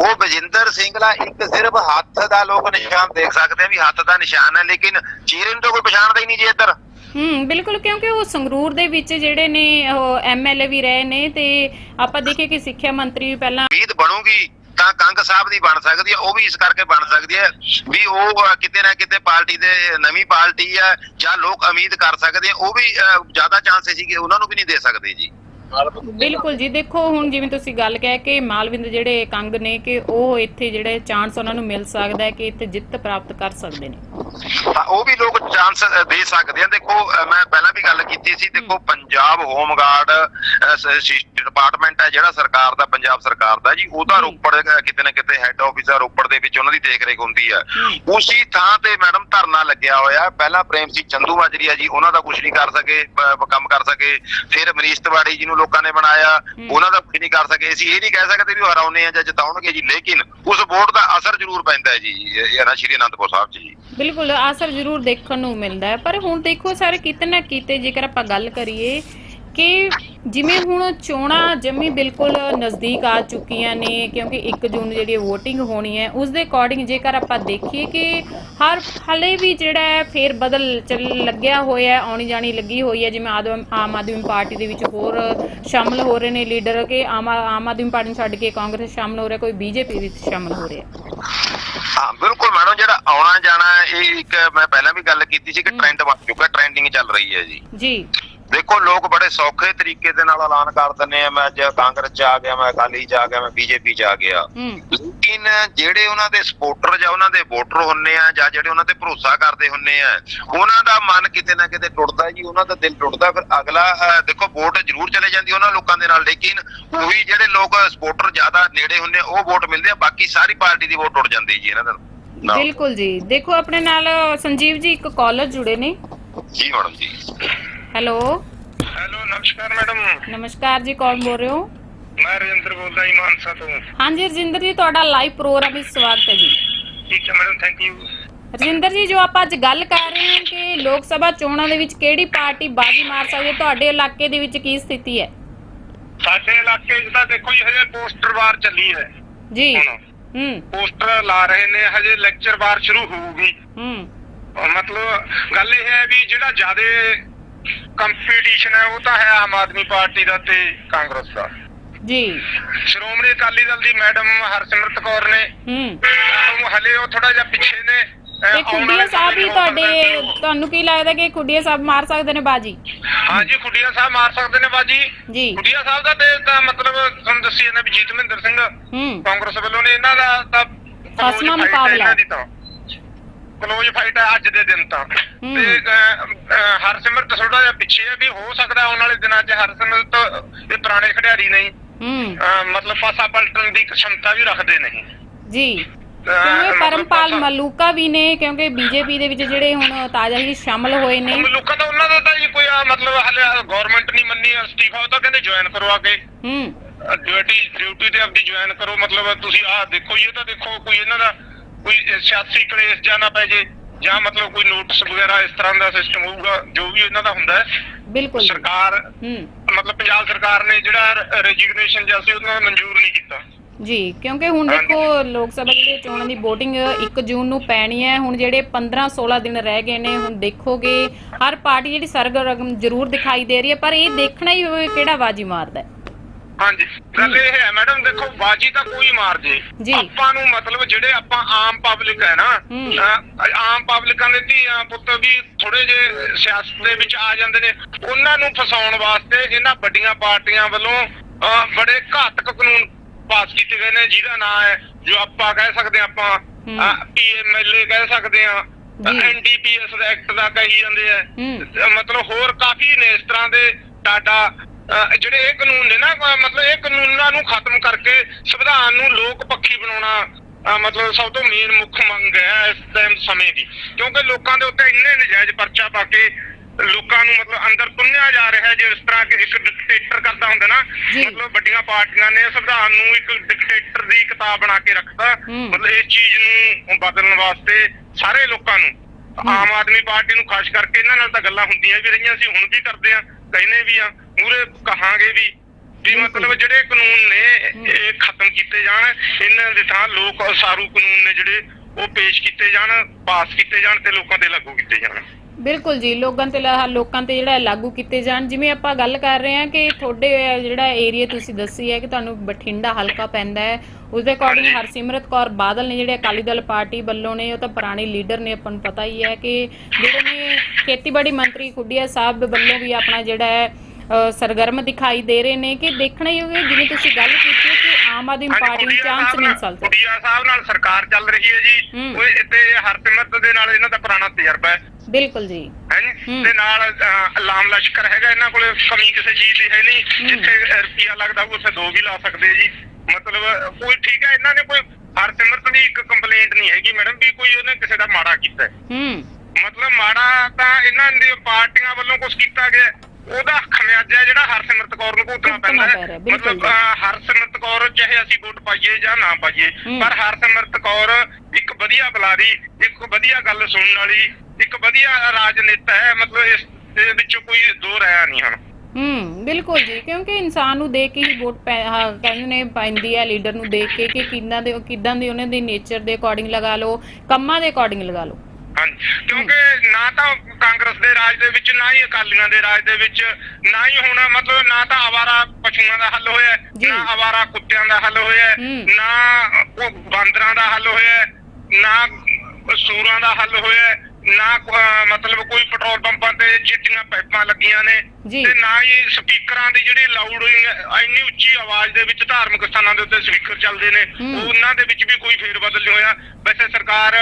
B: ਉਹ ਬਜਿੰਦਰ ਸਿੰਘਲਾ ਇੱਕ ਸਿਰਫ ਹੱਥ ਦਾ ਲੋਕ ਨਿਸ਼ਾਨ ਦੇਖ ਸਕਦੇ ਆ ਵੀ ਹੱਥ ਦਾ ਨਿਸ਼ਾਨ ਹੈ ਲੇਕਿਨ ਚਿਹਰੇ ਨੂੰ ਤਾਂ ਕੋਈ ਪਛਾਣਦਾ ਹੀ ਨਹੀਂ ਜੀ ਇੱਧਰ।
A: ਹੂੰ ਬਿਲਕੁਲ ਕਿਉਂਕਿ ਉਹ ਸੰਗਰੂਰ ਦੇ ਵਿੱਚ ਜਿਹੜੇ ਨੇ ਉਹ ਐਮਐਲਏ ਵੀ ਰਹੇ ਨੇ ਤੇ ਆਪਾਂ ਦੇਖੀਏ ਕਿ ਸਿੱਖਿਆ ਮੰਤਰੀ ਵੀ ਪਹਿਲਾਂ
B: ਉਮੀਦ ਬਣੂਗੀ। ਤਾਂ ਕੰਗ ਸਾਹਿਬ ਦੀ ਬਣ ਸਕਦੀ ਹੈ, ਉਹ ਵੀ ਇਸ ਕਰਕੇ ਬਣ ਸਕਦੀ ਹੈ ਵੀ ਉਹ ਕਿਤੇ ਨਾ ਕਿਤੇ ਪਾਰਟੀ ਦੇ ਨਵੀਂ ਪਾਰਟੀ ਹੈ ਜਾਂ ਲੋਕ ਉਮੀਦ ਕਰ ਸਕਦੇ ਆ ਉਹ ਵੀ ਜ਼ਿਆਦਾ ਚਾਂਸ ਸੀ ਕਿ ਉਹਨਾਂ ਨੂੰ ਵੀ ਨਹੀਂ ਦੇ ਸਕਦੇ ਜੀ।
A: ਬਿਲਕੁਲ ਜੀ, ਦੇਖੋ ਹੁਣ ਜਿਵੇਂ ਤੁਸੀਂ ਗੱਲ ਕਹਿ ਕੇ ਮਾਲਵਿੰਦ ਜਿਹੜੇ ਕੰਗ ਨੇ ਕਿ ਉਹ ਇੱਥੇ ਜਿਹੜੇ ਚਾਂਸ ਉਹਨਾਂ ਨੂੰ ਮਿਲ ਸਕਦਾ ਹੈ ਕਿ ਇੱਥੇ ਜਿੱਤ ਪ੍ਰਾਪਤ ਕਰ ਸਕਦੇ ਨੇ।
B: ਤਾਂ ਉਹ ਵੀ ਲੋਕ ਚਾਂਸ ਦੇ ਸਕਦੇ ਆ। ਦੇਖੋ ਮੈਂ ਪਹਿਲਾਂ ਵੀ ਗੱਲ ਕੀਤੀ ਸੀ। ਦੇਖੋ ਪੰਜਾਬ ਹੋਮ ਗਾਰਡ ਡਿਪਾਰਟਮੈਂਟ ਹੈ ਜਿਹੜਾ ਸਰਕਾਰ ਦਾ ਪੰਜਾਬ ਸਰਕਾਰ ਦਾ ਜੀ। ਉਹਦਾ
A: ਜੀ।
B: ਰੋਪੜ ਕਿਤੇ ਨਾ ਕਿਤੇ ਹੈੱਡ ਆਫਿਸ ਆ ਰੋਪੜ ਦੇ ਵਿੱਚ ਉਹਨਾਂ ਦੀ ਦੇਖ ਰੇਖ ਹੁੰਦੀ ਹੈ
A: ਹੂੰ।
B: ਉਸੀ ਥਾਂ ਤੇ ਮੈਡਮ ਧਰਨਾ ਲੱਗਿਆ ਹੋਇਆ। ਪਹਿਲਾਂ ਪ੍ਰੇਮ ਸਿੰਘ ਚੰਦੂ ਮਾਜਰੀਆ ਜੀ ਉਹਨਾਂ ਦਾ ਕੁਝ ਨਹੀਂ ਕਰ ਸਕੇ ਕੰਮ ਕਰ ਸਕੇ। ਫਿਰ ਮਨੀਸ਼ ਤਿਵਾੜੀ ਜੀ ਨੂੰ ਲੋਕਾਂ ਨੇ ਬਣਾਇਆ। ਉਹਨਾਂ ਦਾ ਕੁਝ ਨਹੀਂ ਕਰ ਸਕੇ। ਅਸੀਂ ਇਹ ਨਹੀਂ ਕਹਿ ਸਕਦੇ ਵੀ ਉਹ ਹਰਾਉਨੇ ਆ ਜਾਂ ਜਿਤਾਉਣਗੇ ਜੀ ਲੇਕਿਨ ਉਸ ਵੋਟ ਦਾ ਅਸਰ ਜ਼ਰੂਰ ਪੈਂਦਾ ਹੈ ਜੀ ਇਹ ਨਾ ਸ਼੍ਰੀ ਅਨੰਦਪੁਰ ਸਾਹਿਬ ਜੀ।
A: ਬਿਲਕੁਲ। ਅਸਰ ਜ਼ਰੂਰ ਦੇਖਣ ਨੂੰ ਮਿਲਦਾ ਹੈ। ਪਰ ਹੁਣ ਦੇਖੋ ਸਰ, ਕਿਤੇ ਨਾ ਕਿਤੇ ਜੇਕਰ ਆਪਾਂ ਗੱਲ ਕਰੀਏ ਕਿ ਜਿਵੇਂ ਹੁਣ ਚੋਣਾਂ ਜੰਮੀ ਬਿਲਕੁਲ ਨਜ਼ਦੀਕ ਆ ਚੁੱਕੀਆਂ ਨੇ, ਕਿਉਂਕਿ 1 ਜੂਨ ਜਿਹੜੀ ਵੋਟਿੰਗ ਹੋਣੀ ਹੈ, ਉਸ ਦੇ ਅਕੋਰਡਿੰਗ ਜੇਕਰ ਆਪਾਂ ਦੇਖੀਏ ਕਿ ਹਰ ਹਲੇ ਵੀ ਜਿਹੜਾ ਹੈ ਫੇਰ ਬਦਲ ਚੱਲ ਲੱਗਿਆ ਹੋਇਆ ਹੈ, ਆਉਣੀ ਜਾਣੀ ਲੱਗੀ ਹੋਈ ਹੈ, ਜਿਵੇਂ ਆਮ ਆਦਮੀ ਪਾਰਟੀ ਦੇ ਵਿੱਚ ਹੋਰ ਸ਼ਾਮਲ ਹੋ ਰਹੇ ਨੇ ਲੀਡਰ ਕਿ ਆਮ ਆਮ ਆਦਮੀ ਪਾਰਟੀ ਨੂੰ ਛੱਡ ਕੇ ਕਾਂਗਰਸ ਸ਼ਾਮਲ ਹੋ ਰਿਹਾ, ਕੋਈ ਬੀਜੇਪੀ ਵਿੱਚ ਸ਼ਾਮਲ ਹੋ ਰਿਹਾ।
B: ਹਾਂ ਬਿਲਕੁਲ ਮੈਡਮ ਜਿਹੜਾ ਆਉਣਾ ਜਾਣਾ ਇਹ ਇੱਕ ਮੈਂ ਪਹਿਲਾਂ ਵੀ ਗੱਲ ਕੀਤੀ ਸੀ ਕਿ। ਟ੍ਰੈਂਡ ਬਣ ਚੁੱਕਾ ਟ੍ਰੈਂਡਿੰਗ ਚੱਲ ਰਹੀ ਹੈ ਜੀ
A: ਜੀ
B: ਦੇਖੋ ਲੋਕ ਬੜੇ ਸੌਖੇ ਤਰੀਕੇ ਦੇ ਨਾਲ ਐਲਾਨ ਕਰ ਦਿੰਦੇ ਆ ਮੈਂ ਅੱਜ ਕਾਂਗਰਸ ਚ ਆ ਗਿਆ ਮੈਂ ਅਕਾਲੀ ਚ ਆ ਗਿਆ ਮੈਂ ਬੀਜੇਪੀ ਚ ਆ ਗਿਆ। ਲੇਕਿਨ ਜਿਹੜੇ ਉਹਨਾਂ ਦੇ ਸਪੋਰਟਰ ਜਾਂ ਉਹਨਾਂ ਦੇ ਵੋਟਰ ਹੁੰਨੇ ਆ ਜਾਂ ਜਿਹੜੇ ਉਹਨਾਂ ਤੇ ਭਰੋਸਾ ਕਰਦੇ ਹੁੰਨੇ ਆ ਉਹਨਾਂ ਦਾ ਮਨ ਕਿਤੇ ਨਾ ਕਿਤੇ ਟੁੱਟਦਾ ਜੀ ਉਹਨਾਂ ਦਾ ਦਿਲ ਟੁੱਟਦਾ ਫਿਰ ਅਗਲਾ ਦੇਖੋ ਵੋਟ ਜ਼ਰੂਰ ਚਲੇ ਜਾਂਦੀ ਉਹਨਾਂ ਲੋਕਾਂ ਦੇ ਨਾਲ ਲੇਕਿਨ ਉਹੀ ਜਿਹੜੇ ਲੋਕ ਸਪੋਰਟਰ ਜ਼ਿਆਦਾ ਨੇੜੇ ਹੁੰਨੇ ਆ, ਉਹ ਵੋਟ ਮਿਲਦੇ ਆ ਬਾਕੀ ਸਾਰੀ ਪਾਰਟੀ ਦੀ ਵੋਟ ਟੁੱਟ ਜਾਂਦੀ ਜੀ ਇਹਨਾਂ ਦਾ।
A: ਬਿਲਕੁਲ ਜੀ। ਦੇਖੋ ਆਪਣੇ ਨਾਲ ਸੰਜੀਵ ਜੀ ਇੱਕ ਕਾਲਰ ਜੁੜੇ ਨੇ।
B: ਜੀ ਮੈਡਮ ਜੀ।
A: ਹੈਲੋ।
C: ਹੈਲੋ ਨਮਸਕਾਰ ਮੈਡਮ।
A: ਨਮਸਕਾਰ ਜੀ ਕੌਣ ਬੋਲ ਰਹੇ ਹੋ?
C: ਮੈਂ ਰਜਿੰਦਰ ਬੋਲਦਾ ਜੀ ਮਾਨਸਾ ਤੋਂ।
A: ਹਾਂਜੀ ਰਜਿੰਦਰ ਜੀ ਤੁਹਾਡਾ ਲਾਈਵ ਪ੍ਰੋਗਰਾਮ ਵਿੱਚ ਸਵਾਗਤ ਹੈ ਜੀ।
C: ਠੀਕ ਹੈ madam thank you
A: Rajinder ji ਜੋ ਆਪਾਂ ਅੱਜ ਗੱਲ ਕਰ ਰਹੇ ਹਾਂ ਕਿ ਲੋਕ ਸਭਾ ਚੋਣਾਂ ਦੇ ਵਿੱਚ ਕਿਹੜੀ ਪਾਰਟੀ ਬਾਜੀ ਮਾਰ ਸਕਦੀ ਹੈ ਤੁਹਾਡੇ ਇਲਾਕੇ ਦੇ ਵਿੱਚ ਕੀ ਸਥਿਤੀ ਹੈ?
C: ਸਾਡੇ ਇਲਾਕੇ 'ਚ ਤਾਂ ਦੇਖੋ ਜੀ ਹਜੇ ਪੋਸਟਰ ਵਾਰ ਚੱਲੀ ਹੈ।
A: ਜੀ।
C: ਹੁਣ
A: ਹੂੰ।
C: ਪੋਸਟਰ ਲਾ ਰਹੇ ਨੇ ਹਜੇ ਲੈਕਚਰ ਵਾਰ ਸ਼ੁਰੂ ਹੋਊਗੀ।
A: ਹੂੰ।
C: ਮਤਲਬ ਗੱਲ ਇਹ ਹੈ ਵੀ ਜਿਹੜਾ ਜ਼ਿਆਦਾ ਕੰਪੀਟੀਸ਼ਨ ਹੈ ਉਹ ਤਾਂ ਹੈ ਆਮ ਆਦਮੀ ਪਾਰਟੀ ਦਾ ਤੇ ਕਾਂਗਰਸ ਦਾ।
A: ਜੀ।
C: ਸ਼੍ਰੋਮਣੀ ਅਕਾਲੀ ਦਲ ਦੀ ਮੈਡਮ ਹਰਸਿਮਰਤ ਕੌਰ ਨੇ।
A: ਹੂੰ।
C: ਉਹ ਹਲੇ ਉਹ ਥੋੜਾ ਜਿਹਾ ਪਿੱਛੇ ਨੇ।
A: ਤੇ ਖੁੱਡੀਆਂ ਸਾਹਿਬ ਵੀ ਤੁਹਾਡੇ ਤੁਹਾਨੂੰ ਕੀ ਲੱਗਦਾ ਕਿ ਖੁੱਡੀਆਂ ਸਾਹਿਬ ਮਾਰ ਸਕਦੇ ਨੇ ਬਾਜੀ?
C: ਹਾਂਜੀ ਖੁੱਡੀਆਂ ਸਾਹਿਬ ਮਾਰ ਸਕਦੇ ਨੇ ਬਾਜੀ।
A: ਜੀ।
C: ਖੁੱਡੀਆਂ ਸਾਹਿਬ ਦਾ ਤੇ ਤਾਂ ਮਤਲਬ ਤੁਹਾਨੂੰ ਦੱਸੀ ਜਾਂਦਾ ਵੀ ਜੀਤ ਮਹਿੰਦਰ ਸਿੰਘ ਕਾਂਗਰਸ ਵੱਲੋਂ ਨੇ। ਇਹਨਾਂ ਦਾ ਤਾਂ ਹੈ
A: ਮੁਕਾਬਲਾ।
C: ਕਲੋਜ਼ ਫਾਈਟ ਹੈ ਅੱਜ ਦੇ ਦਿਨ ਤਾਂ। ਤੇ ਅਹ, ਅਹ, ਥੋੜਾ ਜਿਹਾ ਪਿੱਛੇ ਹੈ ਵੀ ਹੋ ਸਕਦਾ ਆਉਣ ਵਾਲੇ ਦਿਨਾਂ 'ਚ ਹਰਸਿਮਰਤ ਇਹ ਪੁਰਾਣੇ ਖਿਡਾਰੀ ਨਹੀਂ।
A: ਹੂੰ।
C: ਮਤਲਬ ਪਾਸਾ ਪਲਟਣ ਦੀ ਕਸ਼ਮਤਾ ਵੀ ਰੱਖਦੇ ਨਹੀਂ।
A: ਜੀ। ਕਿਉਂਕਿ ਪਰਮਪਾਲ ਮਲੂਕਾ ਵੀ ਨੇ ਕਿਉਂਕਿ ਬੀਜੇਪੀ ਦੇ ਵਿੱਚ ਜਿਹੜੇ ਹੁਣ ਤਾਜ਼ਾ ਹੀ ਸ਼ਾਮਲ ਹੋਏ ਨੇ।
C: ਮਲੂਕਾ ਤਾਂ ਉਹਨਾਂ ਦਾ ਤਾਂ ਜੀ ਕੋਈ ਮਤਲਬ ਹਲੇ ਗਵਰਨਮੈਂਟ ਨਹੀਂ ਮੰਨੀ ਅਸਤੀਫਾ ਉਹ ਤਾਂ ਕਹਿੰਦੇ ਜੁਆਇਨ ਕਰਵਾ ਕੇ।
A: ਹੂੰ।
C: ਡਿਊਟੀ ਡਿਊਟੀ ਤੇ ਆਪਦੀ ਜੁਆਇਨ ਕਰੋ ਮਤਲਬ ਤੁਸੀਂ ਆਹ ਦੇਖੋ ਇਹ ਤਾਂ ਦੇਖੋ ਕੋਈ ਇਹਨਾਂ ਦਾ ਕੋਈ ਸਿਆਸੀ ਕਲੇਸ਼ ਜਾਂ ਨਾ ਪੈ ਜੇ ਜਾਂ ਮਤਲਬ ਕੋਈ ਨੋਟਿਸ ਵਗੈਰਾ ਇਸ ਤਰ੍ਹਾਂ ਦਾ ਸਿਸਟਮ ਹੋਊਗਾ ਜੋ ਵੀ ਇਹਨਾਂ ਦਾ ਹੁੰਦਾ ਹੈ।
A: ਬਿਲਕੁਲ।
C: ਸਰਕਾਰ ਮਤਲਬ ਪੰਜਾਬ ਸਰਕਾਰ ਨੇ ਜਿਹੜਾ ਰੈਜਿਗਨੇਸ਼ਨ ਜਿਹਾ ਸੀ ਉਹਨਾਂ ਨੂੰ ਮਨਜ਼ੂਰ ਨਹੀਂ ਕੀਤਾ।
A: ਜੀ ਕਿਉਂਕਿ ਹੁਣ ਦੇਖੋ ਲੋਕ ਸਭਾ ਜਿਹੜੇ ਚੋਣਾਂ ਦੀ VOTING 1 ਜੂਨ ਨੂੰ ਪੈਣੀ ਹੈ ਹੁਣ ਜਿਹੜੇ 15 16 ਦਿਨ ਰਹਿ ਗਏ ਨੇ ਹੁਣ ਦੇਖੋਗੇ ਹਰ ਪਾਰਟੀ ਜਿਹੜੀ ਸਰਗਰਮ ਜ਼ਰੂਰ ਦਿਖਾਈ ਦੇ ਰਹੀ ਹੈ ਪਰ ਇਹ ਦੇਖਣਾ ਹੀ ਕਿਹੜਾ ਬਾਜੀ ਮਾਰਦਾ ਹੈ।
C: ਹਾਂਜੀ ਗੱਲ ਇਹ ਹੈ ਮੈਡਮ ਦੇਖੋ ਬਾਜੀ ਤਾਂ ਕੋਈ ਮਾਰ ਜੇ
A: ਜੀ।
C: ਆਪਾਂ ਨੂੰ ਮਤਲਬ ਜਿਹੜੇ ਆਪਾਂ ਆਮ ਪਬਲਿਕ ਹੈ ਨਾ
A: ਹੂੰ।
C: ਆਮ ਪਬਲਿਕਾਂ ਦੇ ਧੀਆਂ ਪੁੱਤ ਵੀ ਥੋੜੇ ਜੇ ਸਿਆਸਤ ਦੇ ਵਿੱਚ ਆ ਜਾਂਦੇ ਨੇ ਉਹਨਾਂ ਨੂੰ ਫਸਾਉਣ ਵਾਸਤੇ ਇਹਨਾਂ ਵੱਡੀਆਂ ਪਾਰਟੀਆਂ ਵੱਲੋਂ ਬੜੇ ਘਾਤਕ ਕਾਨੂੰਨ ਪਾਸ ਕੀਤੇ ਗਏ ਨੇ ਜਿਹਦਾ ਨਾਮ ਹੈ ਜੋ ਆਪਾਂ ਕਹਿ ਸਕਦੇ ਹਾਂ ਆਪਾਂ
A: ਹੂੰ।
C: ਪੀਐਮਐਲਏ ਕਹਿ ਸਕਦੇ ਹਾਂ
A: ਜੀ।
C: ਐਨਡੀਪੀਐਸ ਐਕਟ ਦਾ ਕਹੀ ਜਾਂਦੇ ਆ
A: ਹੂੰ।
C: ਮਤਲਬ ਹੋਰ ਕਾਫੀ ਨੇ ਇਸ ਤਰ੍ਹਾਂ ਦੇ ਟਾਟਾ ਅਹ ਜਿਹੜੇ ਇਹ ਕਾਨੂੰਨ ਨੇ ਨਾ ਅਹ ਮਤਲਬ ਇਹ ਕਾਨੂੰਨਾਂ ਨੂੰ ਖਤਮ ਕਰਕੇ ਸੰਵਿਧਾਨ ਨੂੰ ਲੋਕ ਪੱਖੀ ਬਣਾਉਣਾ ਅਹ ਮਤਲਬ ਸਭ ਤੋਂ ਮੇਨ ਮੁੱਖ ਮੰਗ ਹੈ ਇਸ ਟਾਈਮ ਸਮੇਂ ਦੀ ਕਿਉਂਕਿ ਲੋਕਾਂ ਦੇ ਉੱਤੇ ਇੰਨੇ ਨਜਾਇਜ਼ ਪਰਚਾ ਪਾ ਕੇ ਲੋਕਾਂ ਨੂੰ ਮਤਲਬ ਅੰਦਰ ਪੁੰਨਿਆ ਜਾ ਰਿਹਾ ਹੈ ਜਿਸ ਤਰ੍ਹਾਂ ਕਿ ਇੱਕ ਡਿਕਟੇਟਰ ਕਰਦਾ ਹੁੰਦਾ ਨਾ
A: ਜੀ।
C: ਮਤਲਬ ਵੱਡੀਆਂ ਪਾਰਟੀਆਂ ਨੇ ਸੰਵਿਧਾਨ ਨੂੰ ਇੱਕ ਡਿਕਟੇਟਰ ਦੀ ਕਿਤਾਬ ਬਣਾ ਕੇ ਰੱਖਤਾ
A: ਹੂੰ।
C: ਮਤਲਬ ਇਸ ਚੀਜ਼ ਨੂੰ ਬਦਲਣ ਵਾਸਤੇ ਸਾਰੇ ਲੋਕਾਂ ਨੂੰ ਆਮ ਆਦਮੀ ਪਾਰਟੀ ਨੂੰ ਖਾਸ ਕਰਕੇ ਇਹਨਾਂ ਨਾਲ ਤਾਂ ਗੱਲਾਂ ਹੁੰਦੀਆਂ ਵੀ ਰਹੀਆਂ ਸੀ ਹੁਣ ਵੀ ਕਰਦੇ ਆ ਕਹਿੰਦੇ ਵੀ ਆ ਮੂਰੇ ਕਹਾਂਗੇ ਵੀ ਵੀ ਮਤਲਬ ਜਿਹੜੇ ਕਾਨੂੰਨ ਨੇ ਇਹ ਖਤਮ ਕੀਤੇ ਜਾਣ। ਇਹਨਾਂ ਦੇ ਥਾਂ ਲੋਕ ਸਾਰੂ ਕਾਨੂੰਨ ਨੇ ਜਿਹੜੇ ਉਹ ਪੇਸ਼ ਕੀਤੇ ਜਾਣ ਪਾਸ ਕੀਤੇ ਜਾਣ ਤੇ ਲੋਕਾਂ ਤੇ ਲਾਗੂ ਕੀਤੇ ਜਾਣ।
A: ਬਿਲਕੁਲ ਜੀ ਲੋਕਾਂ ਤੇ ਲਾ- ਲੋਕਾਂ ਤੇ ਜਿਹੜਾ ਲਾਗੂ ਕੀਤੇ ਜਾਣ। ਜਿਵੇਂ ਆਪਾਂ ਗੱਲ ਕਰ ਰਹੇ ਹਾਂ ਕਿ ਤੁਹਾਡੇ ਜਿਹੜਾ ਏਰੀਆ ਤੁਸੀਂ ਦੱਸੀ ਹੈ ਕਿ ਤੁਹਾਨੂੰ ਬਠਿੰਡਾ ਹਲਕਾ ਪੈਂਦਾ ਹੈ। ਉਸ ਦੇ ਅਕੋਰਡਿੰਗ। ਹਰਸਿਮਰਤ ਕੌਰ ਬਾਦਲ ਨੇ ਜਿਹੜੇ ਅਕਾਲੀ ਦਲ ਪਾਰਟੀ ਵੱਲੋਂ ਨੇ ਉਹ ਤਾਂ ਪੁਰਾਣੇ ਲੀਡਰ ਨੇ ਆਪਾਂ ਨੂੰ ਪਤਾ ਹੀ ਹੈ ਕਿ ਜਿਹੜੇ ਨੇ ਖੇਤੀਬਾੜੀ ਮੰਤਰੀ ਖੁੱਡੀਆ ਸਾਹਿਬ ਵੱਲੋਂ ਵੀ ਆਪਣਾ ਜਿਹੜਾ ਹੈ ਸਰਗਰਮ ਦਿਖਾਈ ਦੇ ਰਹੇ ਨੇ ਕਿ ਦੇਖਣਾ ਹੀ ਹੋਵੇ ਜਿਵੇਂ ਤੁਸੀਂ ਗੱਲ ਕੀਤੀ ਕਿ ਆਮ ਆਦਮੀ ਪਾਰਟੀ ਚਾਂਸ ਨਹੀਂ ਚੱਲ ਸਕਦਾ
C: ਕੁੜੀਆ ਸਾਹਿਬ ਨਾਲ ਸਰਕਾਰ ਚੱਲ ਰਹੀ ਹੈ ਜੀ। ਉਹ ਇੱਥੇ ਹਰਸਿਮਰਤ ਦੇ ਨਾਲ ਇਹਨਾਂ ਦਾ ਪੁਰਾਣਾ ਤਜਰਬਾ ਹੈ
A: ਬਿਲਕੁਲ ਜੀ।
C: ਤੇ ਨਾਲ ਲਾਮ ਲਸ਼ਕਰ ਹੈਗਾ ਇਹਨਾਂ ਕੋਲੇ ਕਮੀ ਕਿਸੇ ਚੀਜ਼ ਦੀ ਹੈ ਨਹੀਂ। ਜਿੱਥੇ ਰੁਪਿਆ ਲੱਗਦਾ ਉੱਥੇ ਦੋ ਵੀ ਲਾ ਸਕਦੇ ਜੀ ਮਤਲਬ ਕੋਈ ਠੀਕ ਹੈ ਇਹਨਾਂ ਨੇ ਕੋਈ ਹਰਸਿਮਰਤ ਦੀ ਇੱਕ ਕੰਪਲੇਂਟ ਨਹੀਂ ਹੈਗੀ ਮੈਡਮ ਵੀ ਕੋਈ ਉਹਨੇ ਕਿਸੇ ਦਾ ਮਾੜਾ ਕੀਤਾ ਹੈ।
A: ਹੂੰ
C: ਮਤਲਬ ਮਾੜਾ ਤਾਂ ਇਹਨਾਂ ਦੀ ਪਾਰਟੀਆਂ ਵੱਲੋਂ ਕੁਝ ਕੀਤਾ ਗਿਆ ਉਹਦਾ ਖਮਿਆਜਾ ਜਿਹੜਾ ਹਰਸਿਮਰਤ ਕੌਰ ਨੂੰ ਭੁਗਤਣਾ ਪੈਂਦਾ
A: ਪੈ ਰਿਹਾ,
C: ਹੈ
A: ਬਿਲਕੁਲ
C: ਮਤਲਬ
A: ਜੀ।
C: ਅਹ, ਹਰਸਿਮਰਤ ਕੌਰ ਚਾਹੇ ਅਸੀਂ ਵੋਟ ਪਾਈਏ ਜਾਂ ਨਾ ਪਾਈਏ
A: ਹੂੰ।
C: ਪਰ ਹਰਸਿਮਰਤ ਕੌਰ ਇੱਕ ਵਧੀਆ ਬੁਲਾਰੀ ਇੱਕ ਵਧੀਆ ਗੱਲ ਸੁਣਨ ਵਾਲੀ ਇੱਕ ਵਧੀਆ ਰਾਜਨੇਤਾ ਹੈ ਮਤਲਬ ਇਸ ਦੇ ਵਿੱਚ ਕੋਈ ਦੋ ਰਾਇਆ ਨਹੀਂ ਹਨ
A: ਹੂੰ ਬਿਲਕੁਲ ਜੀ ਕਿਉਂਕਿ ਇਨਸਾਨ ਨੂੰ ਦੇਖ ਕੇ ਹੀ ਵੋਟ ਪੈ ਹਾਂ, ਕਹਿੰਦੇ ਨੇ ਪੈਂਦੀ ਹੈ ਲੀਡਰ ਨੂੰ ਦੇਖ ਕੇ ਕਿ ਕਿੰਨਾ ਦੇ ਕਿਦਾਂ ਦੇ ਉਹਨਾਂ ਦੇ ਨੇਚਰ ਦੇ ਅਕੋਰਡਿੰਗ ਲਗਾ ਲਓ ਕੰਮਾਂ ਦੇ ਅਕੋਰਡਿੰਗ ਲਗਾ ਲਓ
C: ਹਾਂਜੀ ਕਿਉਂਕਿ ਨਾ ਤਾਂ ਕਾਂਗਰਸ ਦੇ ਰਾਜ ਦੇ ਵਿੱਚ ਨਾ ਹੀ ਅਕਾਲੀਆਂ ਦੇ ਰਾਜ ਦੇ ਵਿੱਚ ਨਾ ਹੀ ਹੁਣ ਮਤਲਬ ਨਾ ਤਾਂ ਆਵਾਰਾ ਪਸ਼ੂਆਂ ਦਾ ਹੱਲ ਹੋਇਆ। ਨਾ ਆਵਾਰਾ ਕੁੱਤਿਆਂ ਦਾ ਹੱਲ ਹੋਇਆ। ਨਾ ਬਾਂਦਰਾਂ ਦਾ ਹੱਲ ਹੋਇਆ ਨਾ ਸੂਰਾਂ ਦਾ ਹੱਲ ਹੋਇਆ ਨਾ ਮਤਲਬ ਕੋਈ ਪੈਟਰੋਲ ਪੰਪਾਂ ਤੇ ਚਿੱਟੀਆਂ ਪਾਈਪਾਂ ਲੱਗੀਆਂ ਨੇ। ਤੇ ਨਾ ਹੀ ਸਪੀਕਰਾਂ ਦੀ ਜਿਹੜੀ ਲਾਊਡਿੰਗ ਇੰਨੀ ਉੱਚੀ ਆਵਾਜ਼ ਦੇ ਵਿੱਚ ਧਾਰਮਿਕ ਸਥਾਨਾਂ ਦੇ ਉੱਤੇ ਸਪੀਕਰ ਚੱਲਦੇ ਨੇ। ਉਹਨਾਂ ਦੇ ਵਿੱਚ ਵੀ ਕੋਈ ਫੇਰ ਬਦਲ ਨਹੀਂ ਹੋਇਆ ਵੈਸੇ ਸਰਕਾਰ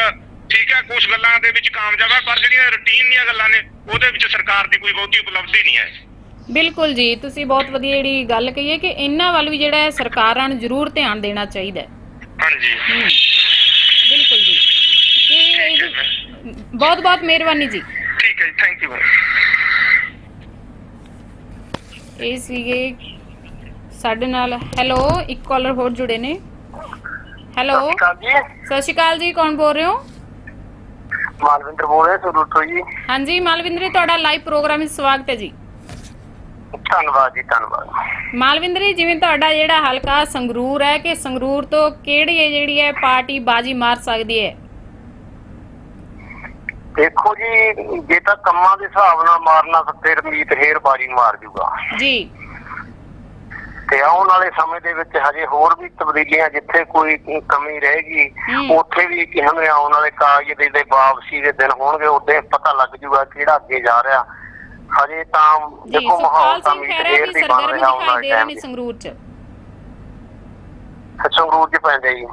C: ਠੀਕ ਹੈ ਕੁਝ ਗੱਲਾਂ ਦੇ ਵਿੱਚ ਕਾਮਯਾਬ ਹੈ ਪਰ ਜਿਹੜੀਆਂ ਰੁਟੀਨ ਦੀਆਂ ਗੱਲਾਂ ਨੇ ਉਹਦੇ ਵਿੱਚ ਸਰਕਾਰ ਦੀ ਕੋਈ ਬਹੁਤੀ ਉਪਲਬਧੀ ਨਹੀਂ ਹੈ।
A: ਬਿਲਕੁਲ ਜੀ ਤੁਸੀਂ ਬਹੁਤ ਵਧੀਆ ਜਿਹੜੀ ਗੱਲ ਕਹੀ ਹੈ ਕਿ ਇਹਨਾਂ ਵੱਲ ਵੀ ਜਿਹੜਾ ਹੈ ਸਰਕਾਰਾਂ ਨੂੰ ਜ਼ਰੂਰ ਧਿਆਨ ਦੇਣਾ ਚਾਹੀਦਾ ਹੈ।
C: ਹਾਂਜੀ।
A: ਬਿਲਕੁਲ ਜੀ। ਬਹੁਤ ਬਹੁਤ ਮਿਹਰਬਾਨੀ ਜੀ।
C: ਠੀਕ ਹੈ ਜੀ ਥੈਂਕ ਯੂ
A: ਇਹ ਸੀਗੇ ਸਾਡੇ ਨਾਲ ਹੈਲੋ ਇੱਕ ਕਾਲਰ ਹੋਰ ਜੁੜੇ ਨੇ। ਹੈਲੋ ਸਤਿ ਸ਼੍ਰੀ ਅਕਾਲ ਜੀ ਕੌਣ ਬੋਲ ਰਹੇ ਹੋ?
D: ਮਾਲਵਿੰਦਰ ਬੋਲ ਰਿਹਾ ਸੁਰੂ ਤੋਂ ਜੀ।
A: ਹਾਂਜੀ ਮਾਲਵਿੰਦਰ ਤੁਹਾਡਾ ਲਾਈਵ ਪ੍ਰੋਗਰਾਮ ਵਿੱਚ ਸਵਾਗਤ ਹੈ ਜੀ।
D: ਧੰਨਵਾਦ ਜੀ ਧੰਨਵਾਦ।
A: ਮਾਲਵਿੰਦਰ ਜੀ ਜਿਵੇਂ ਤੁਹਾਡਾ ਜਿਹੜਾ ਹਲਕਾ ਸੰਗਰੂਰ ਹੈ ਕਿ ਸੰਗਰੂਰ ਤੋਂ ਕਿਹੜੀ ਹੈ ਜਿਹੜੀ ਹੈ ਪਾਰਟੀ ਬਾਜੀ ਮਾਰ ਸਕਦੀ ਹੈ?
D: ਦੇਖੋ ਜੀ ਜੇ ਤਾਂ ਕੰਮਾਂ ਦੇ ਹਿਸਾਬ ਨਾਲ ਮਾਰਨਾ ਤਾਂ ਫਿਰ ਮੀਤ ਹੇਰ ਬਾਜੀ ਮਾਰ ਜੂਗਾ।
A: ਜੀ।
D: ਤੇ ਆਉਣ ਵਾਲੇ ਸਮੇਂ ਦੇ ਵਿੱਚ ਹਜੇ ਹੋਰ ਵੀ ਤਬਦੀਲੀਆਂ ਜਿੱਥੇ ਕੋਈ ਕਮੀ ਰਹੇਗੀ। ਉੱਥੇ ਵੀ ਕਿਹਨੇ ਆਉਣ ਵਾਲੇ ਕਾਗਜ਼ ਦੇ ਦੇ ਵਾਪਸੀ ਦੇ ਦਿਨ ਹੋਣਗੇ ਉਦੋਂ ਪਤਾ ਲੱਗ ਜੂਗਾ ਕਿਹੜਾ ਅੱਗੇ ਜਾ ਰਿਹਾ। ਹਜੇ ਤਾਂ ਦੇਖੋ ਮਾਹੌਲ ਤਾਂ
A: ਵੀ
D: ਦੀ ਬਣ
A: ਸਰਗਰਮ
D: ਰਿਹਾ ਵਾਲੇ
A: ਦੇ
D: ਟਾਈਮ
A: ਸੰਗਰੂਰ 'ਚ।
D: ਸੰਗਰੂਰ ਚ ਪੈਂਦੇ ਜੀ।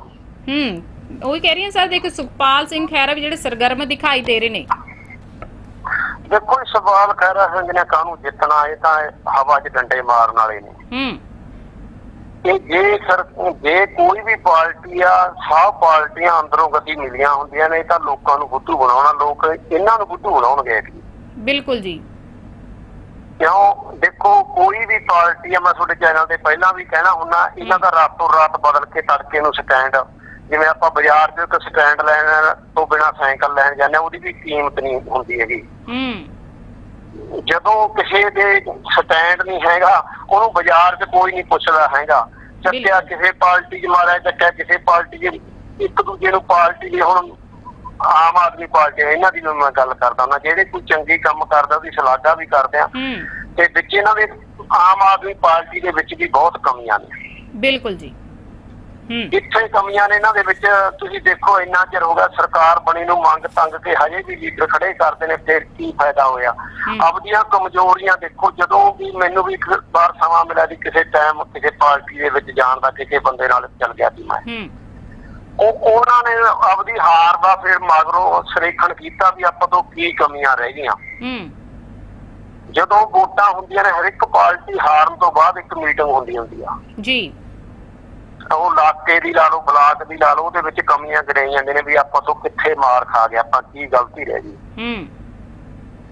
A: ਹੂੰ ਉਹੀ ਕਹਿ ਰਹੀ ਹਾਂ ਸਰ ਦੇਖੋ ਸੁਖਪਾਲ ਸਿੰਘ ਖਹਿਰਾ ਵੀ ਜਿਹੜੇ ਸਰਗਰਮ ਦਿਖਾਈ ਦੇ ਰਹੇ ਨੇ।
D: ਦੇਖੋ ਸਵਾਲ ਖੈਰਾ ਸਿੰਘ ਨੇ ਕਾਹਨੂੰ ਜਿੱਤਣਾ ਇਹ ਤਾਂ ਹਵਾ 'ਚ ਡੰਡੇ ਮਾਰਨ ਵਾਲੇ ਨੇ।
A: ਹੂੰ।
D: ਕਿ ਜੇ ਸਰ ਜੇ ਕੋਈ ਵੀ ਪਾਰਟੀ ਆ ਸਭ ਪਾਰਟੀਆਂ ਅੰਦਰੋਂ ਗਤੀ ਮਿਲੀਆਂ ਹੁੰਦੀਆਂ ਨੇ ਤਾਂ ਲੋਕਾਂ ਨੂੰ ਬੁੱਧੂ ਬਣਾਉਣਾ ਲੋਕ ਇਹਨਾਂ ਨੂੰ ਬੁੱਧੂ ਬਣਾਉਣਗੇ।
A: ਬਿਲਕੁਲ ਜੀ।
D: ਕਿਉਂ? ਦੇਖੋ ਕੋਈ ਵੀ ਪਾਰਟੀ ਆ ਮੈਂ ਤੁਹਾਡੇ ਚੈਨਲ ਤੇ ਪਹਿਲਾਂ ਵੀ ਕਹਿਣਾ ਹੁੰਨਾ ਇਹਨਾਂ ਦਾ ਰਾਤੋਂ ਰਾਤ ਬਦਲ ਕੇ ਤੜਕੇ ਨੂੰ ਸਟੈਂਡ ਜਿਵੇਂ ਆਪਾਂ ਬਾਜ਼ਾਰ 'ਚ ਇੱਕ ਸਟੈਂਡ ਲੈਣ ਤੋਂ ਬਿਨਾ ਸਾਈਕਲ ਲੈਣ ਜਾਂਦੇ ਉਹਦੀ ਵੀ ਕੀਮਤ ਨਹੀਂ ਹੁੰਦੀ ਹੈਗੀ।
A: ਹੂੰ।
D: ਜਦੋਂ ਕਿਸੇ ਦੇ ਸਟੈਂਡ ਨਹੀਂ ਹੈਗਾ ਉਹਨੂੰ ਬਾਜ਼ਾਰ 'ਚ ਕੋਈ ਨਹੀਂ ਪੁੱਛਦਾ ਹੈਗਾ। ਚੱਕਿਆ। ਕਿਸੇ ਪਾਰਟੀ 'ਚ ਮਾਰਿਆ ਚੱਕਿਆ ਕਿਸੇ ਪਾਰਟੀ 'ਚ। ਇੱਕ ਦੂਜੇ ਨੂੰ ਪਾਰਟੀ ਦੀ ਹੁਣ ਆਮ ਆਦਮੀ ਪਾਰਟੀ ਇਹਨਾਂ ਦੀ ਵੀ ਮੈਂ ਗੱਲ ਕਰਦਾ ਨਾ ਜਿਹੜੇ ਕੋਈ ਚੰਗੀ ਕੰਮ ਕਰਦਾ ਉਹਦੀ ਸ਼ਲਾਘਾ ਵੀ ਕਰਦੇ ਆ। ਤੇ ਵਿੱਚ ਇਹਨਾਂ ਦੇ ਆਮ ਆਦਮੀ ਪਾਰਟੀ ਦੇ ਵਿੱਚ ਵੀ ਬਹੁਤ ਕਮੀਆਂ ਨੇ।
A: ਬਿਲਕੁਲ ਜੀ।
D: ਇੱਥੇ ਕਮੀਆਂ ਨੇ ਇਹਨਾਂ ਦੇ ਵਿੱਚ? ਤੁਸੀਂ ਦੇਖੋ ਇੰਨਾ ਚਿਰ ਹੋ ਗਿਆ ਸਰਕਾਰ ਬਣੀ ਨੂੰ ਮੰਗ ਤੰਗ ਕੇ ਹਜੇ ਵੀ ਲੀਡਰ ਖੜੇ ਕਰਦੇ ਨੇ ਫਿਰ ਕੀ ਫਾਇਦਾ ਹੋਇਆ। ਆਪਦੀਆਂ ਕਮਜ਼ੋਰੀਆਂ ਦੇਖੋ ਜਦੋਂ ਵੀ ਮੈਨੂੰ ਵੀ ਇੱਕ ਵਾਰ ਸਮਾਂ ਮਿਲਿਆ ਸੀ ਕਿਸੇ ਟਾਈਮ ਕਿਸੇ ਪਾਰਟੀ ਦੇ ਵਿੱਚ ਜਾਣ ਦਾ ਕਿਸੇ ਬੰਦੇ ਨਾਲ ਚੱਲ ਗਿਆ ਸੀ ਮੈਂ। ਉਹ ਉਹਨਾਂ ਨੇ ਆਪਦੀ ਹਾਰ ਦਾ ਫਿਰ ਮਗਰੋਂ ਸਰੇਖਣ ਕੀਤਾ ਵੀ ਆਪਾਂ ਤੋਂ ਕੀ ਕਮੀਆਂ ਰਹਿ ਗਈਆਂ। ਜਦੋਂ ਵੋਟਾਂ ਹੁੰਦੀਆਂ ਨੇ ਹਰ ਇੱਕ ਪਾਰਟੀ ਹਾਰਨ ਤੋਂ ਬਾਅਦ ਇੱਕ ਮੀਟਿੰਗ ਹੁੰਦੀ ਹੁੰਦੀ ਆ।
A: ਜੀ।
D: ਉਹ ਇਲਾਕੇ ਦੀ ਲਾ ਲਓ ਬਲਾਕ ਦੀ ਲਾ ਲਓ ਉਹਦੇ ਵਿੱਚ ਕਮੀਆਂ ਗਿਣਾਈ ਜਾਂਦੇ ਨੇ ਵੀ ਆਪਾਂ ਤੋਂ ਕਿੱਥੇ ਮਾਰ ਖਾ ਗਿਆ ਆਪਾਂ ਕੀ ਗਲਤੀ ਰਹਿ ਗਈ।
A: ਹੂੰ।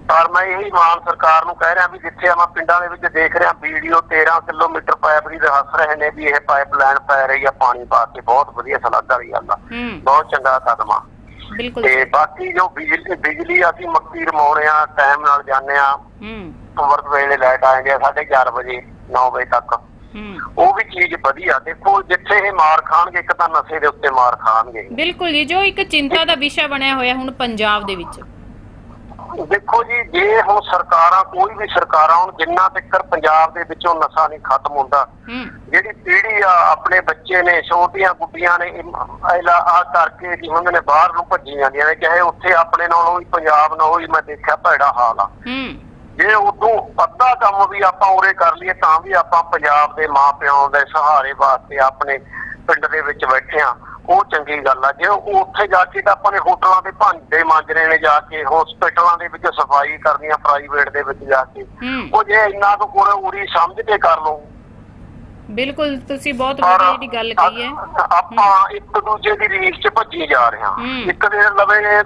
D: ਪਰ ਮੈਂ ਇਹੀ ਮਾਨ ਸਰਕਾਰ ਨੂੰ ਕਹਿ ਰਿਹਾ ਵੀ ਜਿੱਥੇ ਆਪਾਂ ਪਿੰਡਾਂ ਦੇ ਵਿੱਚ ਦੇਖ ਰਿਹਾ ਵੀਡੀਓ 13 ਕਿਲੋਮੀਟਰ ਪਾਈਪ ਦੀ ਦੱਸ ਰਹੇ ਨੇ ਵੀ ਇਹ ਪਾਈਪ ਲਾਈਨ ਪੈ ਰਹੀ ਆ ਪਾਣੀ ਪਾ ਕੇ ਬਹੁਤ ਵਧੀਆ ਸਲਾਘਾ ਵਾਲੀ ਗੱਲ ਆ ਬਹੁਤ ਚੰਗਾ ਕਦਮ ਆ।
A: ਬਿਲਕੁਲ
D: ਤੇ ਬਾਕੀ ਜੋ ਬਿਜਲੀ ਬਿਜਲੀ ਅਸੀਂ ਮੱਕੀ ਰਮਾਉਣੇ ਆ ਟਾਈਮ ਨਾਲ ਜਾਂਦੇ ਆ।
A: ਹੂੰ।
D: ਅੰਮ੍ਰਿਤ ਵੇਲੇ ਲਾਈਟ ਆ ਜਾਂਦੀ ਆ 11:30 ਵਜੇ 9 ਵਜੇ ਤੱਕ। ਉਹ ਵੀ ਚੀਜ਼ ਵਧੀਆ ਦੇਖੋ ਜਿੱਥੇ ਇਹ ਮਾਰ ਖਾਣਗੇ ਇੱਕ ਤਾਂ ਨਸ਼ੇ ਦੇ ਉੱਤੇ ਮਾਰ ਖਾਣਗੇ।
A: ਬਿਲਕੁਲ ਜੀ ਜੋ ਇੱਕ ਚਿੰਤਾ ਦਾ ਵਿਸ਼ਾ ਬਣਿਆ ਹੋਇਆ ਹੁਣ ਪੰਜਾਬ ਦੇ ਵਿੱਚ।
D: ਦੇਖੋ ਜੀ ਜੇ ਹੁਣ ਸਰਕਾਰਾਂ ਕੋਈ ਵੀ ਸਰਕਾਰਾਂ ਹੁਣ ਜਿੰਨਾ ਤੱਕ ਪੰਜਾਬ ਦੇ ਵਿੱਚੋਂ ਨਸ਼ਾ ਨਹੀਂ ਖਤਮ ਹੁੰਦਾ ਜਿਹੜੀ ਪੀੜ੍ਹੀ ਆ ਆਪਣੇ ਬੱਚੇ ਨੇ ਛੋਟੀਆਂ ਗੁੱਡੀਆਂ ਨੇ ਐਲਾ ਆ ਕਰਕੇ ਕੀ ਹੁੰਦੇ ਨੇ ਬਾਹਰ ਨੂੰ ਭੱਜੀ ਜਾਂਦੀਆਂ ਨੇ ਚਾਹੇ ਉੱਥੇ ਆਪਣੇ ਨਾਲੋਂ ਹੀ ਪੰਜਾਬ ਨਾਲੋਂ ਹੀ ਮੈਂ ਦੇਖਿਆ ਭੈੜਾ ਹਾਲ ਆ।
A: ਹੂੰ।
D: ਜੇ ਉਦੋਂ ਅੱਧਾ ਕੰਮ ਵੀ ਆਪਾਂ ਉਰੇ ਕਰ ਲਈਏ ਤਾਂ ਵੀ ਆਪਾਂ ਪੰਜਾਬ ਦੇ ਮਾਪਿਆਂ ਦੇ ਸਹਾਰੇ ਵਾਸਤੇ ਆਪਣੇ ਪਿੰਡ ਦੇ ਵਿੱਚ ਬੈਠੇ ਆ ਉਹ ਚੰਗੀ ਗੱਲ ਆ। ਜੇ ਉਹ ਉੱਥੇ ਜਾ ਕੇ ਤਾਂ ਆਪਾਂ ਨੇ ਹੋਟਲਾਂ ਦੇ ਭਾਂਡੇ ਮਾਂਜਣੇ ਨੇ ਜਾ ਕੇ ਹਸਪੀਟਲਾਂ ਦੇ ਵਿੱਚ ਸਫ਼ਾਈ ਕਰਨੀ ਆ ਪ੍ਰਾਈਵੇਟ ਦੇ ਵਿੱਚ ਜਾ ਕੇ। ਉਹ ਜੇ ਇੰਨਾ ਕੁ ਕੋਲ ਉਰੀ ਸਮਝ ਕੇ ਕਰ ਲਓ।
A: ਬਿਲਕੁਲ ਤੁਸੀਂ ਬਹੁਤ ਵਧੀਆ ਜਿਹੜੀ ਗੱਲ ਕਹੀ ਹੈ।
D: ਆਪਾਂ ਇੱਕ ਦੂਜੇ ਦੀ ਰੀਸ 'ਚ ਭੱਜੀ ਜਾ ਰਹੇ ਹੂੰ। ਇੱਕ ਦੇ ਲਵੇ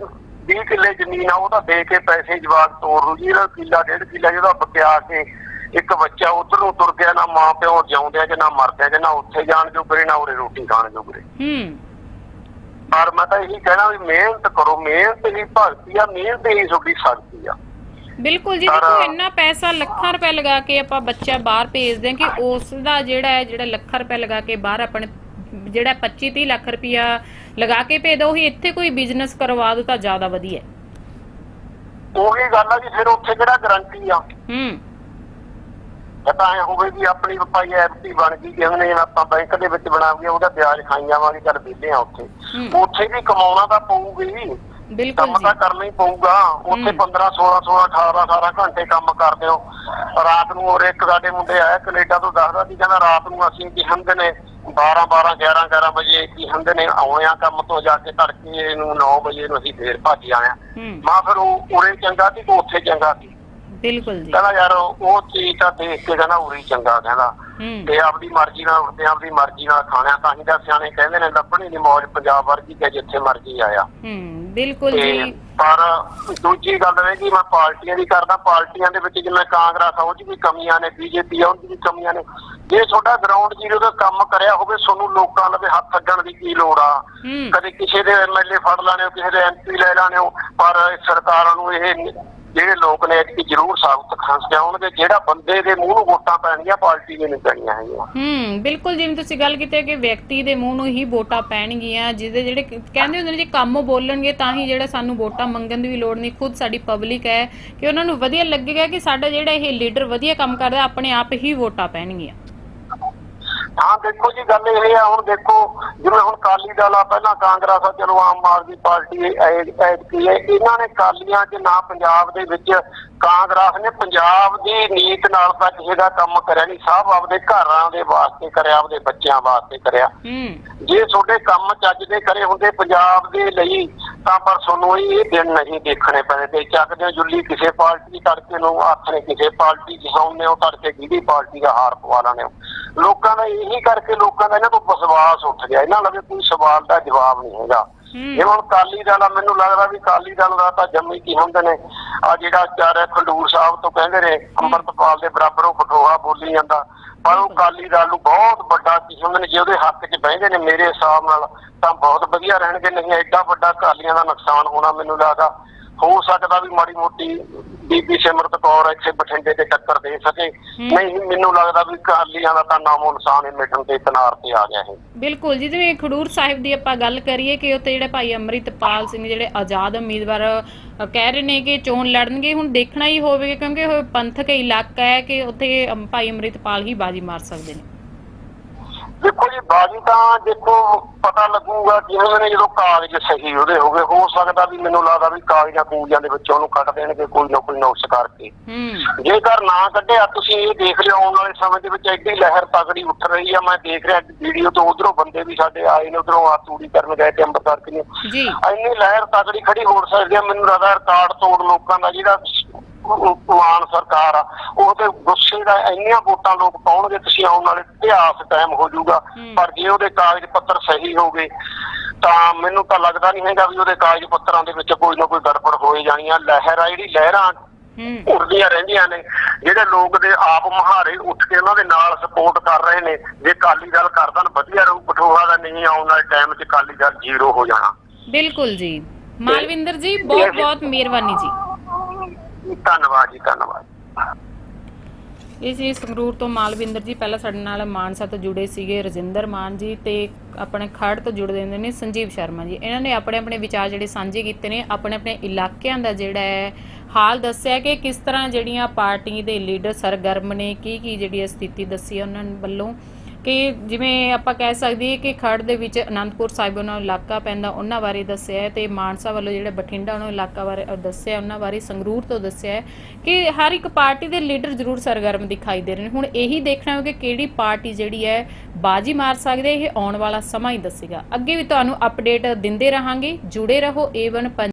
D: 20 ਕਿੱਲੇ ਜ਼ਮੀਨ ਆ ਉਹਦਾ ਦੇ ਕੇ ਪੈਸੇ ਜਵਾਬ ਤੋੜ ਰੂ ਜੀ ਇਹਦਾ ਕਿੱਲਾ ਡੇਢ ਕਿੱਲਾ ਜਿਹਦਾ ਬਕਿਆ ਕੇ ਇੱਕ ਬੱਚਾ ਉਧਰ ਨੂੰ ਤੁਰ ਗਿਆ ਨਾ ਮਾਂ ਪਿਓ ਜਿਉਂਦਿਆਂ ਚ ਨਾ ਮਰਦਿਆਂ ਚ ਨਾ ਉੱਥੇ ਜਾਣ ਜੋਗਰੇ ਨਾ ਉਰੇ ਰੋਟੀ ਖਾਣ ਜੋਗਰੇ
A: ਹੂੰ।
D: ਪਰ ਮੈਂ ਤਾਂ ਇਹੀ ਕਹਿਣਾ ਵੀ ਮਿਹਨਤ ਕਰੋ ਮਿਹਨਤ ਹੀ ਭਗਤੀ ਆ ਮਿਹਨਤ ਹੀ ਤੁਹਾਡੀ ਸ਼ਕਤੀ ਆ।
A: ਬਿਲਕੁਲ ਜੀ ਦੇਖੋ ਇੰਨਾ ਪੈਸਾ ਲੱਖਾਂ ਰੁਪਏ ਲਗਾ ਕੇ ਆਪਾਂ ਬੱਚਾ ਬਾਹਰ ਭੇਜਦੇ ਹਾਂ ਕਿ ਉਸ ਦਾ ਜਿਹੜਾ ਹੈ ਜਿਹੜਾ ਲੱਖਾਂ ਰੁਪਏ ਲਗਾ ਕੇ ਬਾਹਰ ਆਪਣੇ ਜਿਹੜਾ 25 30 ਲੱਖ ਰੁਪਇਆ ਲਗਾ ਕੇ ਭੇਜਦਾ ਉਹੀ ਇੱਥੇ ਕੋਈ ਬਿਜ਼ਨਸ ਕਰਵਾ ਦੋ ਤਾਂ ਜ਼ਿਆਦਾ ਵਧੀਆ ਹੈ।
D: ਉਹੀ ਗੱਲ ਆ ਜੀ ਫਿਰ ਉੱਥੇ ਕਿਹੜਾ ਗਾਰੰਟੀ ਆ
A: ਹੂੰ
D: ਪਤਾ ਐ ਹੋਵੇ ਵੀ ਆਪਣੀ ਭਾਈ ਐਫਟੀ ਬਣ ਗਈ ਜਿਹਨੇ ਆਪਾਂ ਬੈਂਕ ਦੇ ਵਿੱਚ ਬਣਾਵਾਂਗੇ ਉਹਦਾ ਵਿਆਜ ਖਾਈ ਜਾਵਾਂਗੇ ਚੱਲ ਵਿਹਲੇ ਆ ਉੱਥੇ
A: ਹੂੰ।
D: ਉੱਥੇ ਵੀ ਕਮਾਉਣਾ ਤਾਂ ਪਊਗੀ
A: ਬਿਲਕੁਲ
D: ਕੰਮ
A: ਜੀ।
D: ਤਾਂ ਕਰਨਾ ਹੀ ਪਊਗਾ। ਉੱਥੇ
A: ਹੂੰ।
D: 15 16 16 18 18 ਘੰਟੇ ਕੰਮ ਕਰਦੇ ਹੋ। ਰਾਤ ਨੂੰ ਔਰ ਇੱਕ ਸਾਡੇ ਮੁੰਡੇ ਆਇਆ ਕੈਨੇਡਾ ਤੋਂ ਦੱਸਦਾ ਸੀ ਕਹਿੰਦਾ ਰਾਤ ਨੂੰ ਅਸੀਂ ਕੀ ਹੁੰਦੇ ਨੇ 12 12 11 11 ਵਜੇ ਕੀ ਹੁੰਦੇ ਨੇ ਆਉਣੇ ਆ ਕੰਮ ਤੋਂ ਜਾ ਕੇ ਤੜਕੇ ਨੂੰ 9 ਵਜੇ ਨੂੰ ਅਸੀਂ ਫੇਰ ਭੱਜ ਆਇਆ
A: ਹੂੰ।
D: ਮਾਂ ਫਿਰ ਉਹ ਉਰੇ ਚੰਗਾ ਸੀ ਕਿ ਉੱਥੇ ਚੰਗਾ ਸੀ।
A: ਬਿਲਕੁਲ ਜੀ।
D: ਕਹਿੰਦਾ ਯਾਰ ਉਹ ਚੀਜ਼ ਤਾਂ ਦੇਖ ਕੇ ਕਹਿੰਦਾ ਉਰੇ ਚੰਗਾ ਕਹਿੰਦਾ।
A: ਹੂੰ।
D: ਤੇ ਆਪਦੀ ਮਰਜ਼ੀ ਨਾਲ ਉੱਠਦੇ ਆਪਦੀ ਮਰਜ਼ੀ ਨਾਲ ਖਾਣਿਆ ਤਾਂ ਹੀ ਤਾਂ ਸਿਆਣੇ ਕਹਿੰਦੇ ਨੇ ਲੱਭਣੀ ਦੀ ਮੌਜ ਪੰਜਾਬ ਵਰਗੀ ਤੇ ਜਿੱਥੇ ਮਰਜ਼ੀ ਆਇਆ।
A: ਹੂੰ ਬਿਲਕੁਲ
D: ਤੇ
A: ਜੀ।
D: ਪਰ ਦੂਜੀ ਗੱਲ ਇਹ ਕਿ ਮੈਂ ਪਾਰਟੀਆਂ ਦੀ ਕਰਦਾ ਪਾਰਟੀਆਂ ਦੇ ਵਿੱਚ ਜਿਵੇਂ ਕਾਂਗਰਸ ਆ ਉਹ 'ਚ ਵੀ ਕਮੀਆਂ ਨੇ ਬੀਜੇਪੀ ਆ ਉਹ 'ਚ ਵੀ ਕਮੀਆਂ ਨੇ। ਜੇ ਤੁਹਾਡਾ ਗਰਾਊਂਡ ਜ਼ੀਰੋ ਦਾ ਕੰਮ ਕਰਿਆ ਹੋਵੇ ਤੁਹਾਨੂੰ ਲੋਕਾਂ ਲਵੇ ਹੱਥ ਅੱਡਣ ਦੀ ਕੀ ਲੋੜ ਆ?
A: ਹੂੰ।
D: ਕਦੇ ਕਿਸੇ ਦੇ ਐਮਐਲਏ ਫੜ ਲਾਣੇ ਹੋ ਕਿਸੇ ਦੇ ਐਮਪੀ ਲੈ ਲਾਣੇ ਹੋ ਪਰ ਸਰਕਾਰਾਂ ਨੂੰ ਇਹ ਜਿਹੜੇ ਲੋਕ ਨੇ ਕਿ ਜ਼ਰੂਰ ਸਾਬਤ ਖਾਸ ਜਾਉਣਗੇ ਜਿਹੜਾ ਬੰਦੇ ਦੇ ਮੂੰਹ ਨੂੰ ਵੋਟਾਂ ਪੈਣਗੀਆਂ, ਪਾਰਟੀ ਦੇ ਨਹੀਂ ਪੈਣੀਆਂ ਹੈਗੀਆਂ।
A: ਹੂੰ, ਬਿਲਕੁਲ ਜਿਵੇਂ ਤੁਸੀਂ ਗੱਲ ਕੀਤੀ ਕਿ ਵਿਅਕਤੀ ਦੇ ਮੂੰਹ ਨੂੰ ਹੀ ਵੋਟਾਂ ਪੈਣਗੀਆਂ, ਜਿਹਦੇ ਜਿਹੜੇ ਕਹਿੰਦੇ ਹੁੰਦੇ ਨੇ ਜੇ ਕੰਮ ਬੋਲਣਗੇ ਤਾਂ ਹੀ ਜਿਹੜਾ ਸਾਨੂੰ ਵੋਟਾਂ ਮੰਗਣ ਦੀ ਵੀ ਲੋੜ ਨਹੀਂ, ਖੁਦ ਸਾਡੀ ਪਬਲਿਕ ਹੈ ਕਿ ਉਹਨਾਂ ਨੂੰ ਵਧੀਆ ਲੱਗੇਗਾ ਕਿ ਸਾਡਾ ਜਿਹੜਾ ਇਹ ਲੀਡਰ ਵਧੀਆ ਕੰਮ ਕਰਦਾ, ਆਪਣੇ ਆਪ ਹੀ ਵੋਟਾਂ ਪੈਣਗੀਆਂ।
D: ਹਾਂ ਦੇਖੋ ਜੀ ਗੱਲ ਇਹ ਆ ਹੁਣ ਦੇਖੋ ਜਿਵੇਂ ਹੁਣ ਕਾਲੀ ਦਲ ਆ ਪਹਿਲਾਂ ਕਾਂਗਰਸ ਆ ਚਲੋ ਆਮ ਆਦਮੀ ਪਾਰਟੀ ਐਤਕੀ ਹੈ ਇਹਨਾਂ ਨੇ ਕਾਲੀਆਂ 'ਚ ਨਾ ਪੰਜਾਬ ਦੇ ਵਿੱਚ ਕਾਂਗਰਸ ਨੇ ਪੰਜਾਬ ਦੀ ਨੀਤ ਨਾਲ ਤਾਂ ਕਿਸੇ ਦਾ ਕੰਮ ਕਰਿਆ ਨਹੀਂ ਸਭ ਆਪਦੇ ਘਰਾਂ ਦੇ ਵਾਸਤੇ ਕਰਿਆ ਆਪਦੇ ਬੱਚਿਆਂ ਵਾਸਤੇ ਕਰਿਆ। ਜੇ ਤੁਹਾਡੇ ਕੰਮ ਚੱਜ ਦੇ ਕਰੇ ਹੁੰਦੇ ਪੰਜਾਬ ਦੇ ਲਈ ਤਾਂ ਪਰ ਤੁਹਾਨੂੰ ਇਹ ਦਿਨ ਨਹੀਂ ਦੇਖਣੇ ਪੈਣੇ ਤੇ ਚੱਕਦੇ ਹੋ ਜੁੱਲੀ ਕਿਸੇ ਪਾਰਟੀ ਤੜਕੇ ਨੂੰ ਨੇ ਕਿਸੇ ਪਾਰਟੀ ਜਿਹਾਉਂਦੇ ਹੋ ਤੜਕੇ ਕਿਹਦੀ ਪਾਰਟੀ ਦਾ ਹਾਰ ਪਵਾ ਲਾਣੇ ਹੋ। ਲੋਕਾਂ ਦਾ ਇਹੀ ਕਰਕੇ ਲੋਕਾਂ ਦਾ ਇਹਨਾਂ ਤੋਂ ਵਿਸ਼ਵਾਸ ਉੱਠ ਗਿਆ। ਇਹਨਾਂ ਲਵੇ ਕੋਈ ਸਵਾਲ ਦਾ ਜਵਾਬ ਨਹੀਂ ਹੈਗਾ।
A: ਹੂੰ।
D: ਜੇ ਹੁਣ ਕਾਲੀ ਦਲ ਮੈਨੂੰ ਲੱਗਦਾ ਵੀ ਕਾਲੀ ਦਲ ਦਾ ਤਾਂ ਜੰਮੀ ਕੀ ਹੁੰਦੇ ਨੇ। ਆ ਜਿਹੜਾ ਚਾਰ ਖੰਡੂਰ ਸਾਹਿਬ ਤੋਂ ਕਹਿੰਦੇ ਨੇ ਅੰਮ੍ਰਿਤਪਾਲ ਦੇ ਬਰਾਬਰ ਉਹ ਪਟੋਹਾ ਬੋਲੀ ਜਾਂਦਾ। ਪਰ ਉਹ ਕਾਲੀ ਦਲ ਨੂੰ ਬਹੁਤ ਵੱਡਾ ਕਿਸਮ ਨੇ ਜੇ ਉਹਦੇ ਹੱਕ 'ਚ ਬਹਿੰਦੇ ਨੇ ਮੇਰੇ ਹਿਸਾਬ ਨਾਲ ਤਾਂ ਬਹੁਤ ਵਧੀਆ ਰਹਿਣਗੇ। ਨਹੀਂ ਐਡਾ ਵੱਡਾ ਕਾਲੀਆਂ ਦਾ ਨੁਕਸਾਨ ਹੋਣਾ ਮੈਨੂੰ ਲੱਗਦਾ। ਹੋ ਸਕਦਾ ਵੀ ਮਾੜੀ ਮੋਟੀ ਬੀਬੀ ਸਿਮਰਤ ਕੌਰ ਇੱਥੇ ਬਠਿੰਡੇ ਤੇ ਟੱਕਰ ਦੇ ਸਕੇ। ਨਹੀਂ ਮੈਨੂੰ ਲੱਗਦਾ ਵੀ ਕਾਲੀਆਂ ਦਾ ਤਾਂ ਨਾਮੋ ਨਿਸ਼ਾਨ ਹੀ ਮਿਟਣ ਦੇ ਕਿਨਾਰ ਤੇ ਆ ਗਿਆ ਹੈ
A: ਬਿਲਕੁਲ ਜੀ ਜਿਵੇਂ ਖਡੂਰ ਸਾਹਿਬ ਦੀ ਆਪਾਂ ਗੱਲ ਕਰੀਏ ਕਿ ਉੱਥੇ ਜਿਹੜੇ ਭਾਈ ਅੰਮ੍ਰਿਤਪਾਲ ਸਿੰਘ ਜਿਹੜੇ ਆਜ਼ਾਦ ਉਮੀਦਵਾਰ ਕਹਿ ਰਹੇ ਨੇ ਕਿ ਚੋਣ ਲੜਨਗੇ ਹੁਣ ਦੇਖਣਾ ਹੀ ਹੋਵੇਗਾ ਕਿਉਂਕਿ ਉਹ ਪੰਥਕ ਇਲਾਕਾ ਹੈ ਕਿ ਉੱਥੇ ਭਾਈ ਅੰਮ੍ਰਿਤਪਾਲ ਹੀ ਬਾਜੀ ਮਾਰ ਸਕਦੇ ਨੇ।
D: ਦੇਖੋ ਜੀ ਬਾਜੀ ਤਾਂ ਦੇਖੋ ਪਤਾ ਲੱਗੂਗਾ ਜਿਵੇਂ ਨੇ ਜਦੋਂ ਕਾਗਜ਼ ਸਹੀ ਉਹਦੇ ਹੋਵੇ ਹੋ ਸਕਦਾ ਵੀ ਮੈਨੂੰ ਲੱਗਦਾ ਵੀ ਕਾਗਜ਼ਾਂ ਕੂਗਜ਼ਾਂ ਦੇ ਵਿੱਚੋਂ ਉਹਨੂੰ ਕੱਢ ਦੇਣਗੇ ਕੋਈ ਨਾ ਕੋਈ ਨੁਕਸ ਕਰਕੇ। ਜੇਕਰ ਨਾ ਕੱਢਿਆ ਤੁਸੀਂ ਇਹ ਦੇਖ ਲਿਓ ਆਉਣ ਵਾਲੇ ਸਮੇਂ ਦੇ ਵਿੱਚ ਐਡੀ ਲਹਿਰ ਤਗੜੀ ਉੱਠ ਰਹੀ ਆ। ਮੈਂ ਦੇਖ ਰਿਹਾ ਵੀਡੀਓ ਤੋਂ ਉਧਰੋਂ ਬੰਦੇ ਵੀ ਸਾਡੇ ਆਏ ਨੇ ਉਧਰੋਂ ਆ ਤੂੜੀ ਕਰਨ ਗਏ ਤੇ ਅੰਮ੍ਰਿਤਸਰ ਕਿਨੇ।
A: ਜੀ।
D: ਇੰਨੀ ਲਹਿਰ ਤਗੜੀ ਖੜੀ ਹੋ ਸਕਦੀ ਆ ਮੈਨੂੰ ਲੱਗਦਾ ਰਿਕਾਰਡ ਤੋੜ ਲੋਕਾਂ ਦਾ ਜਿਹੜਾ ਮਾਨ ਸਰਕਾਰ ਆ ਉਹ ਤੇ ਗੁੱਸੇ ਦਾ ਇੰਨੀਆਂ ਵੋਟਾਂ ਲੋਕ ਪਾਉਣਗੇ ਤੁਸੀਂ ਆਉਣ ਵਾਲੇ ਇਤਿਹਾਸ ਕਾਇਮ ਹੋ ਜਾਊਗਾ। ਪਰ ਜੇ ਉਹਦੇ ਕਾਗਜ਼ ਪੱਤਰ ਸਹੀ ਹੋਗੇ ਤਾਂ ਮੈਨੂੰ ਤਾਂ ਲੱਗਦਾ ਨਹੀਂ ਹੈਗਾ ਵੀ ਉਹਦੇ ਕਾਗਜ਼ ਪੱਤਰਾਂ ਦੇ ਵਿੱਚ ਕੋਈ ਨਾ ਕੋਈ ਗੜਬੜ ਹੋਈ ਜਾਣੀ ਆ। ਲਹਿਰ ਆ ਜਿਹੜੀ ਲਹਿਰਾਂ
A: ਹੂੰ।
D: ਉੱਡਦੀਆਂ ਰਹਿੰਦੀਆਂ ਨੇ। ਜਿਹੜੇ ਲੋਕ ਦੇ ਆਪ ਮਹਾਰੇ ਉੱਠ ਕੇ ਉਹਨਾਂ ਦੇ ਨਾਲ ਸਪੋਰਟ ਕਰ ਰਹੇ ਨੇ ਜੇ ਕਾਲੀ ਦਲ ਕਰ ਦੇਣ ਵਧੀਆ ਰਹੂ ਪਠੋਹਾ ਦਾ ਨਹੀਂ ਆਉਣ ਵਾਲੇ ਟਾਈਮ 'ਚ ਕਾਲੀ ਦਲ ਜ਼ੀਰੋ ਹੋ ਜਾਣਾ।
A: ਬਿਲਕੁਲ ਜੀ। ਮਾਲਵਿੰਦਰ ਜੀ ਬਹੁਤ ਬਹੁਤ ਮਿਹਰਬਾਨੀ ਜੀ।
D: ਧੰਨਵਾਦ ਜੀ, ਧੰਨਵਾਦ।
A: ਇਹ ਸੀ ਸੰਗਰੂਰ ਤੋਂ ਮਾਲਵਿੰਦਰ ਜੀ ਪਹਿਲਾਂ ਸਾਡੇ ਨਾਲ ਮਾਨਸਾ ਤੋਂ ਜੁੜੇ ਸੀਗੇ, ਰਜਿੰਦਰ ਮਾਨ ਜੀ ਤੇ ਆਪਣੇ ਖੜ ਤੋਂ ਜੁੜਦੇ ਹੁੰਦੇ ਨੇ ਸੰਜੀਵ ਸ਼ਰਮਾ ਜੀ। ਇਹਨਾਂ ਨੇ ਆਪਣੇ ਆਪਣੇ ਵਿਚਾਰ ਜਿਹੜੇ ਸਾਂਝੇ ਕੀਤੇ ਨੇ, ਆਪਣੇ ਆਪਣੇ ਇਲਾਕਿਆਂ ਦਾ ਜਿਹੜਾ ਹੈ, ਹਾਲ ਦੱਸਿਆ ਕਿ ਕਿਸ ਤਰ੍ਹਾਂ ਜਿਹੜੀਆਂ ਪਾਰਟੀ ਦੇ ਲੀਡਰ ਸਰਗਰਮ ਨੇ ਕੀ ਕੀ ਜਿਹੜੀ ਸਥਿਤੀ ਦੱਸੀ ਉਹਨਾਂ ਵੱਲੋਂ? ਕਿ ਜਿਵੇਂ ਆਪਾਂ ਕਹਿ ਸਕਦੇ ਕਿ ਖੜ ਦੇ ਵਿੱਚ ਅਨੰਦਪੁਰ ਸਾਹਿਬ ਉਹਨਾਂ ਨੂੰ ਇਲਾਕਾ ਪੈਂਦਾ, ਉਹਨਾਂ ਬਾਰੇ ਦੱਸਿਆ ਹੈ ਤੇ ਮਾਨਸਾ ਵੱਲੋਂ ਜਿਹੜਾ ਬਠਿੰਡਾ ਉਹਨਾਂ ਇਲਾਕਾ ਬਾਰੇ ਦੱਸਿਆ, ਉਹਨਾਂ ਬਾਰੇ ਸੰਗਰੂਰ ਤੋਂ ਦੱਸਿਆ ਹੈ ਕਿ ਹਰ ਇੱਕ ਪਾਰਟੀ ਦੇ ਲੀਡਰ ਜ਼ਰੂਰ ਸਰਗਰਮ ਦਿਖਾਈ ਦੇ ਰਹੇ ਨੇ। ਹੁਣ ਇਹੀ ਦੇਖਣਾ ਹੋਵੇ ਕਿ ਕਿਹੜੀ ਪਾਰਟੀ ਜਿਹੜੀ ਹੈ ਬਾਜੀ ਮਾਰ ਸਕਦੇ ਇਹ ਆਉਣ ਵਾਲਾ ਸਮਾਂ ਹੀ ਦੱਸੇਗਾ। ਅੱਗੇ ਵੀ ਤੁਹਾਨੂੰ ਅਪਡੇਟ ਦਿੰਦੇ ਰਹਾਂਗੇ, ਜੁੜੇ ਰਹੋ ਏਵਨ